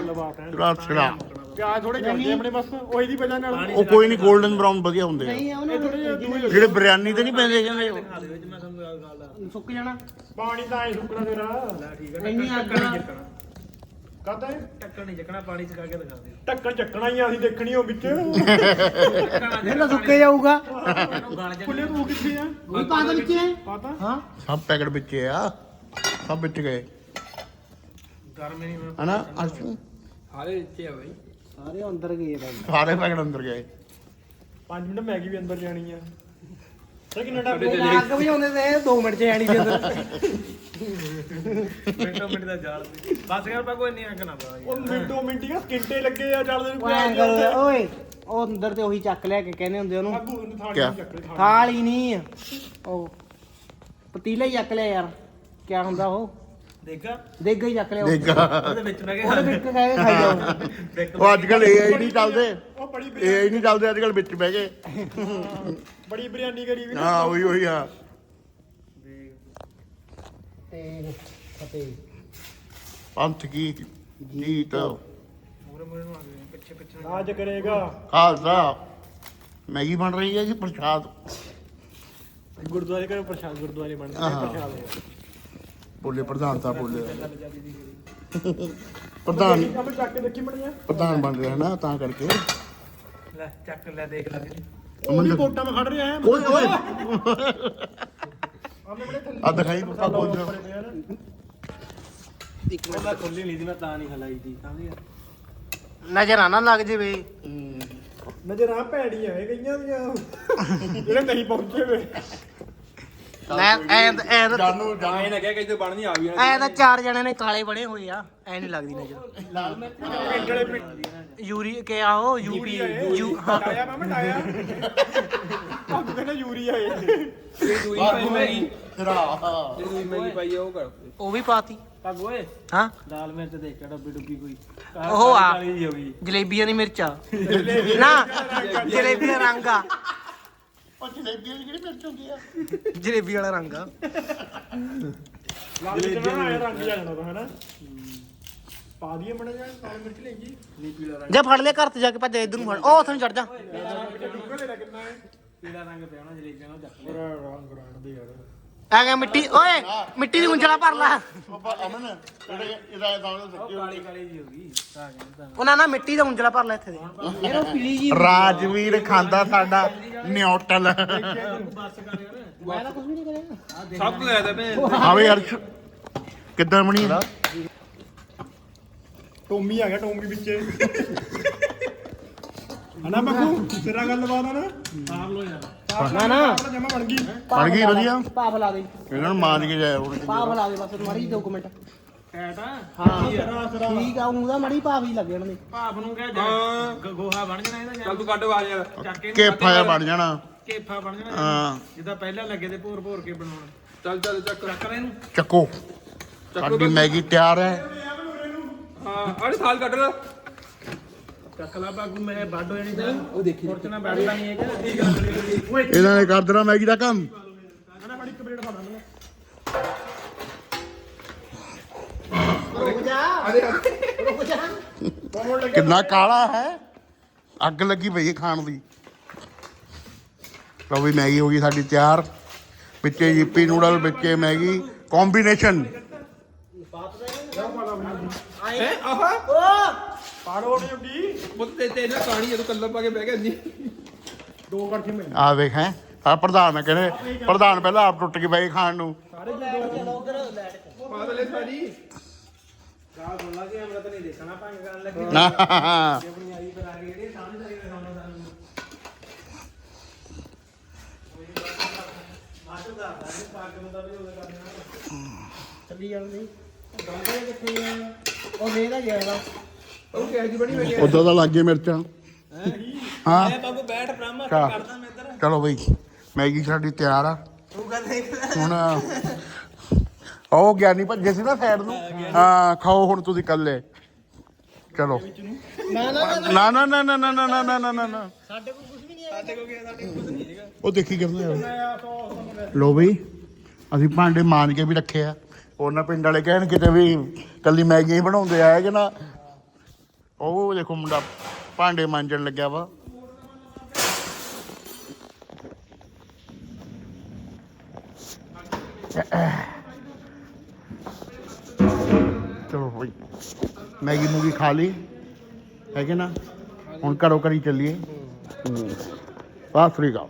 ਸਿਰਾ ਸਿਰਾ। ਪਿਆਜ਼ ਥੋੜੇ ਚੱਲਦੇ ਆਪਣੇ ਬਸ ਉਹੀ ਦੀ ਵਜ੍ਹਾ ਨਾਲ। ਉਹ ਕੋਈ ਨਹੀਂ 골ਡਨ ਬਰਾਊਨ ਵਧੀਆ ਹੁੰਦੇ ਆ। ਜਿਹੜੇ ਬਿਰਿਆਨੀ ਤੇ ਨਹੀਂ ਪੈਂਦੇ ਕਹਿੰਦੇ ਉਹ। ਸੁੱਕ ਜਾਣਾ। ਪਾਣੀ ਤਾਂ ਐ ਸੁੱਕਣਾ ਤੇਰਾ। ਠੀਕ ਇੰਨੀ ਅੱਗ ਨਾਲ ਕਹਤਾ ਟੱਕਰ ਨਹੀਂ ਚੱਕਣਾ ਪਾਣੀ ਚ ਕਾ ਕੇ ਦਿਖਾ ਦੇ ਢੱਕਣ ਚੱਕਣਾ ਹੀ ਆ ਅਸੀਂ ਦੇਖਣੀ ਉਹ ਵਿੱਚ। ਇਹ ਤਾਂ ਸੁੱਕੇ ਜਾਊਗਾ। ਕੁੱਲੇ ਤੂੰ ਕਿੱਥੇ ਆ? ਉਹ ਤਾਂ ਦੇ ਵਿੱਚ? ਹੈ ਪਤਾ? ਹਾਂ। ਸਭ ਪੈਕਟ ਵਿੱਚ ਆ। ਸਭ ਵਿੱਚ ਗਏ। ਗਰਮ ਨਹੀਂ ਮੈਂ ਹਨਾ ਅਰਸ਼ੂ? ਹਾਲੇ ਇੱਥੇ ਆ ਬਾਈ। ਸਾਰੇ ਅੰਦਰ ਗਏ ਬਾਈ। ਸਾਰੇ ਪੈਕਟ ਅੰਦਰ ਗਏ। 5 ਮਿੰਟ ਮੈਗੀ ਵੀ ਅੰਦਰ ਜਾਣੀ ਆ। ਤੇ ਕਿੰਨਾ ਟਾਈਮ ਅੱਗ ਵੀ ਆਉਂਦੇ ਤੇ 2 ਮਿੰਟ ਚ ਆਣੀ ਸੀ ਅੰਦਰ ਮਿੰਟੋ ਮਿੰਟ ਦਾ ਜਾਲ ਤੇ ਬਸ ਕਰ ਪਾ ਕੋਈ ਨਹੀਂ ਅੱਗ ਨਾ ਪਾ ਉਹ ਮਿੰਟੋ ਮਿੰਟੀਆਂ ਸਕਿੰਟੇ ਲੱਗੇ ਆ ਚੱਲਦੇ ਨੂੰ ਉਹ ਐਂ ਕਰੋ ਓਏ ਉਹ ਅੰਦਰ ਤੇ ਉਹੀ ਚੱਕ ਲਿਆ ਕੇ ਕਹਿੰਦੇ ਹੁੰਦੇ ਉਹਨੂੰ। ਅੱਗੂ ਥਾਲੀ ਕਿਆ? ਨਹੀਂ ਉਹ ਪਤੀਲਾ ਹੀ ਚੱਕ ਲਿਆ ਯਾਰ। ਕੀ ਹੁੰਦਾ ਉਹ? ਦੇਖਾ? ਦੇਗਾ ਹੀ ਚੱਕ ਲਿਆ। ਦੇਖਾ ਉਹਦੇ ਵਿੱਚ ਬਹਿ ਉਹਦੇ ਕੇ ਵਿੱਚ ਕਹਿ ਕੇ ਖਾਈ ਜਾਓ। ਉਹ ਅੱਜ ਕੱਲ ਏਆਈ ਨਹੀਂ ਚੱਲਦੇ। ਉਹ ਬੜੀ ਏਆਈ ਨਹੀਂ ਚੱਲਦੇ ਅੱਜ ਕੱਲ ਵਿੱਚ ਬਹਿ ਗਏ ਬੜੀ ਬਿਰਿਆਨੀ ਕਰੀ ਵੀ ਨਾ। ਹਾਂ ਉਹੀ ਉਹੀ ਆ ਤੇ ਫਤਿਹ। ਪੰਥ ਕੀ ਜੀਤ। ਮੂਰੇ ਮੂਰੇ ਨੂੰ ਆ ਗਏ ਪਿੱਛੇ ਪਿੱਛੇ ਰਾਜ ਕਰੇਗਾ। ਖਾਲਸਾ। ਮੈਗੀ ਬਣ ਰਹੀ ਹੈ ਜੀ ਪ੍ਰਸ਼ਾਦ। ਗੁਰਦੁਆਰੇ ਕਰ ਪ੍ਰਸ਼ਾਦ ਗੁਰਦੁਆਰੇ ਬਣਦੇ ਹਾਂ। ਪ੍ਰਸ਼ਾਦ। ਹੈ ਬੋਲੇ ਪ੍ਰਧਾਨ ਤਾਂ ਬੋਲੇ। <laughs> ਪ੍ਰਧਾਨ ਕੰਮ ਚੱਕ ਕੇ ਦੇਖੀ ਮੜੀਆਂ ਪ੍ਰਧਾਨ ਬਣ ਰਿਹਾ ਨਾ ਤਾਂ ਕਰਕੇ। ਲੈ ਚੱਕ ਲੈ ਦੇਖ ਲੈ ਵੀ ਕੋਟਾ ਮੈਂ ਖੜ ਰਿਹਾ। ਹੈ ਓਏ। ਓਏ ਆਮੇ ਬੜੇ ਥੱਲੇ। ਆ ਦਿਖਾਈ ਪਾ ਕੋਜ ਇੱਕ ਮੈਂ ਖੁੱਲੀ ਨਹੀਂ ਸੀ ਮੈਂ ਤਾਂ ਨਹੀਂ ਹਲਾਈ ਦੀ ਸਮਝਿਆ ਨਜ਼ਰ ਆ ਨਾ ਲੱਗ ਜਾਵੇ। ਨਜ਼ਰ ਆ ਭੈੜੀਆਂ ਹੈ ਗਈਆਂ ਦੀਆਂ। ਜਿਹੜੇ ਨਹੀਂ ਪਹੁੰਚੇ ਵੇ। ਐ ਐ ਐ ਤਾਂ ਜਾਨੂ ਜਾਨੂ। ਐ ਨਾ ਕਹਿ ਕਿ ਬਣ ਨਹੀਂ ਆ ਵੀ ਐ ਤਾਂ ਚਾਰ ਜਣਿਆਂ ਨੇ ਕਾਲੇ ਬਣੇ ਹੋਏ ਆ ਐ ਨਹੀਂ ਲੱਗਦੀ ਨਜ਼ਰ। ਪਿੰਡ ਵਾਲੇ ਪਿੰਡ ਯੂਰੀ ਕੇ ਆਓ ਯੂਪੀ ਯੂ ਹਾਂ। ਆਇਆ ਮਾਮਾ ਡਾਇਆ ਉਹ ਕਹਿੰਦਾ ਯੂਰੀਆ ਹੈ ਇਹ। ਦੂਈ ਪਾਈ ਮੈਗੀ ਤੇਰਾ ਇਹ ਦੂਈ ਮੈਗੀ ਪਾਈ ਆ ਉਹ ਕਰ। ਉਹ ਵੀ ਪਾਤੀ। ਪੱਗ ਓਏ। ਹਾਂ? ਦਾਲ ਮਿਰਚ ਦੇਖ ਕੇ ਡੱਬੀ ਡੁੱਬੀ ਕੋਈ। ਉਹ ਆ। ਕਾਲੀ ਜਿਹੀ ਹੋ ਗਈ। ਜਲੇਬੀਆਂ ਦੀ ਮਿਰਚਾ ਨਾ ਜਲੇਬੀ ਦਾ ਰੰਗ ਆ। ਉਹ ਜਲੇਬੀ ਦੀ ਕਿਹੜੀ ਮਿਰਚ ਹੁੰਦੀ ਆ? ਜਲੇਬੀ ਵਾਲਾ ਰੰਗ ਆ। ਲਾਲ ਜਿਹੜਾ ਆਇਆ ਰੰਗ ਜਾ ਜਾਣਾ ਤਾਂ ਹਨਾ ਪਾ ਦਈਏ ਮੜਾ ਜਾ ਕਾਲੀ ਮਿਰਚ ਲੈ ਜੀ ਜੇ ਫੜ ਲਿਆ ਘਰ ਤੇ ਜਾ ਕੇ ਭੱਜ ਇਧਰ ਨੂੰ ਫੜ। ਉਹ ਉੱਥੇ ਨੂੰ ਚੜ ਜਾ। ਟੁੱਕਾ ਲੈ ਕਿੰਨਾ ਹੈ ਪੀਲਾ ਰੰਗ ਪਿਆ ਹੋਣਾ ਜਲੇਬੀਆਂ ਨਾਲ ਚੱਕ ਰੰਗ ਰੰਗ ਦੇ ਯਾਰ। ਆ ਗਿਆ ਮਿੱਟੀ ਓਏ ਮਿੱਟੀ ਦੀ ਗੁੰਝਲਾ ਭਰ ਲਾ। ਪਾਪਾ ਅਮਨ ਇਹਦੇ ਇਹਦਾ ਇਹਦਾ ਸੱਚੀ ਕਾਲੀ ਕਾਲੀ ਜੀ ਹੋ ਗਈ ਤਾਂ ਕਹਿੰਦਾ ਉਹਨਾਂ ਨਾ ਮਿੱਟੀ ਦਾ ਗੁੰਝਲਾ ਭਰ ਲੈ ਇੱਥੇ ਦੇ। ਯਾਰ ਉਹ ਪੀਲੀ ਜੀ ਰਾਜਵੀਰ ਖਾਂਦਾ ਸਾਡਾ ਨਿਊਟਲ ਮੈਂ ਤਾਂ ਕੁਝ ਵੀ ਨਹੀਂ ਕਰਿਆ ਸਭ ਕੁਝ ਆਇਆ ਤਾਂ ਮੈਂ ਆਵੇ ਅਰਸ਼ ਕਿੱਦਾਂ ਬਣੀ? ਟੋਮੀ ਆ ਗਿਆ ਟੋਮੀ ਵਿੱਚੇ ਹਨਾ ਬੱਗੂ ਤੇਰਾ ਗੱਲਬਾਤ ਆ ਨਾ? ਆਪ ਲੋ ਯਾਰ। ਨਾ ਨਾ। ਜਮਾ ਬਣ ਗਈ। ਬਣ ਗਈ ਵਧੀਆ। ਪਾਪ ਲਾ ਦੇ। ਇਹਨਾਂ ਨੂੰ ਮਾਰ ਕੇ ਜਾਇਆ ਹੁਣ ਪਾਪ ਲਾ ਦੇ ਬਸ ਮਾੜੀ ਜਿਹੀ ਦੋ ਮਿੰਟ। ਫੈਟ ਆ ਹਾਂ। ਸਰਾ ਸਰਾ। ਠੀਕ ਆ ਉਹਦਾ ਮੜੀ ਪਾਪ ਹੀ ਲੱਗ ਜਾਣਗੇ। ਭਾਪ ਨੂੰ ਕਹਿ ਜਾ। ਗੋਹਾ ਬਣ ਜਾਣਾ ਇਹਦਾ ਚੱਲ ਤੂੰ ਕੱਢ ਆਵਾਜ਼ ਯਾਰ। ਚੱਕ ਕੇ ਕੇਫਾ ਜਿਹਾ ਬਣ ਜਾਣਾ। ਕੇਫਾ ਬਣ ਜਾਣਾ ਹਾਂ। ਜਿੱਦਾਂ ਪਹਿਲਾਂ ਲੱਗੇ ਤੇ ਭੋਰ ਭੋਰ ਕੇ ਬਣਾਉਣਾ। ਚੱਲ ਚੱਲ ਚੱਕ। ਚੱਕ ਲੈ ਇਹਨੂੰ। ਚੱਕੋ। ਸਾਡੀ ਮੈਗੀ ਤਿਆਰ ਹੈ। ਹਾਂ ਅਰੇ ਸਾਲ ਕੱਢ ਲੈ। ਚੱਕ ਲਾ ਬਾਗੂ ਮੈਂ ਵੱਡ ਹੋ ਜਾਣੀ ਤਾਂ। ਉਹ ਦੇਖੀ ਫੋਰਚੂਨਾ ਬੈਠਦਾ ਨਹੀਂ ਹੈਗਾ ਓਏ ਇਹਨਾਂ ਨੇ ਕਰ ਦੇਣਾ ਮੈਗੀ ਦਾ ਕੰਮ। ਹਨਾ ਬੜੀ ਕੰਪਲੀਟ ਫੜਾ ਲੈਣਾ ਰੁਕ ਜਾ। ਰੁਕ ਜਾ। ਕਿੰਨਾ ਕਾਲਾ ਹੈ। ਅੱਗ ਲੱਗੀ ਪਈ ਹੈ ਖਾਣ ਦੀ। ਲਓ ਵੀ ਮੈਗੀ ਹੋ ਗਈ ਸਾਡੀ ਤਿਆਰ। ਵਿੱਚੇ ਯੀਪੀ ਨੂਡਲ ਵਿੱਚੇ ਮੈਗੀ। ਕੰਬੀਨੇਸ਼ਨ ਹੈ? ਆਹਾ? ਪਾੜੋ ਨਹੀਂ ਉੱਡੀ ਪੁੱਤ ਤੇ ਤੇ ਨਾ ਕਹਾਣੀ ਜਦੋਂ ਕੱਲਾ ਪਾ ਕੇ ਬਹਿ ਗਿਆ ਨਹੀਂ ਦੋ ਕਰਕੇ ਮੈਂ ਆ ਵੇਖ ਹੈ ਆ ਪ੍ਰਧਾਨ ਨੇ ਕਹਿੰਦੇ ਪ੍ਰਧਾਨ ਪਹਿਲਾਂ ਆਪ ਟੁੱਟ ਕੇ ਬਈ ਖਾਣ ਨੂੰ। ਸਾਰੀ ਗਾਲ ਸੁਣ ਲਾ ਕੇ ਮੈਂ ਤਾਂ ਨਹੀਂ ਦੇਖਣਾ ਭੰਗ ਕਰਨ ਲੱਗੇ। ਨਾ। ਆਪਣੀ ਆਈ ਪਰ ਆ ਗਈ ਜਿਹੜੀ ਸਾਹਮਣੇ ਸਾਰੀ ਦਿਖਾਉਣਾ ਸਾਨੂੰ ਮਾਟੂ ਦਾ ਦਾ ਪਾਗ ਨੂੰ ਤਾਂ ਵੀ ਉਹਦਾ ਕਰਨਾ ਚੱਲੀ ਜਾਂਦੀ ਗੰਦੇ ਕਿੱਥੇ ਆ ਉਹ ਵੇਦਾ ਜਿਹੜਾ ਉਹ ਕਿਹੋ ਜੀ ਬਣੀ ਹੋਈ ਉਦੋਂ ਤਾਂ ਲੱਗ ਮਿਰਚਾਂ ਹਾਂ ਬਾਬੂ ਬੈਠ ਬ੍ਰਹਮਾ ਚਾ- ਕਰਦਾ ਮੈਂ ਇੱਧਰ ਚਲੋ ਬਈ ਮੈਗੀ ਸਾਡੀ ਤਿਆਰ ਆ ਤੂੰ ਦੇਖ ਹੁਣ ਉਹ ਗਿਆਨੀ ਭੱਜੇ ਸੀ ਨਾ ਸਾਈਡ ਨੂੰ ਹਾਂ ਖਾਓ ਹੁਣ ਤੁਸੀਂ ਕੱਲੇ ਚਲੋ ਨਾ ਨਾ ਨਾ ਨਾ ਨਾ ਨਾ ਨਾ ਨਾ ਨਾ ਨਾ ਨਾ ਨਾ ਨਾ ਨਾ ਸਾਡੇ ਕੋਲ ਕੁਝ ਵੀ ਨਹੀਂ ਹੈ ਸਾਡੇ ਕੋਲ ਗਿਆ ਸਾਡੇ ਕੋਲ ਕੁਝ ਨਹੀਂ ਹੈਗਾ ਉਹ ਦੇਖੀ ਕਿਵੇਂ ਆ ਲੋ ਬਈ ਅਸੀਂ ਭਾਂਡੇ ਮਾਨ ਕੇ ਵੀ ਰੱਖੇ ਆ ਉਹਨਾਂ ਪਿੰਡ ਵਾਲੇ ਕਹਿਣ ਕਿਤੇ ਵੀ ਕੱਲੀ ਮੈਗੀ ਹੀ ਬਣਾਉਂਦੇ ਆ ਕਿ ਨਾ ਉਹ ਦੇਖੋ ਮੁੰਡਾ ਭਾਂਡੇ ਮਾਂਜਣ ਲੱਗਿਆ ਵਾ। ਚਲੋ ਬਈ, ਮੈਗੀ ਮੂਗੀ ਖਾ ਲਈ। ਹੈਗੇ ਨਾ? ਹੁਣ ਘਰੋਂ ਘਰੀ ਚੱਲੀਏ। ਬਸ ਸ੍ਰੀ ਅਕਾਲ।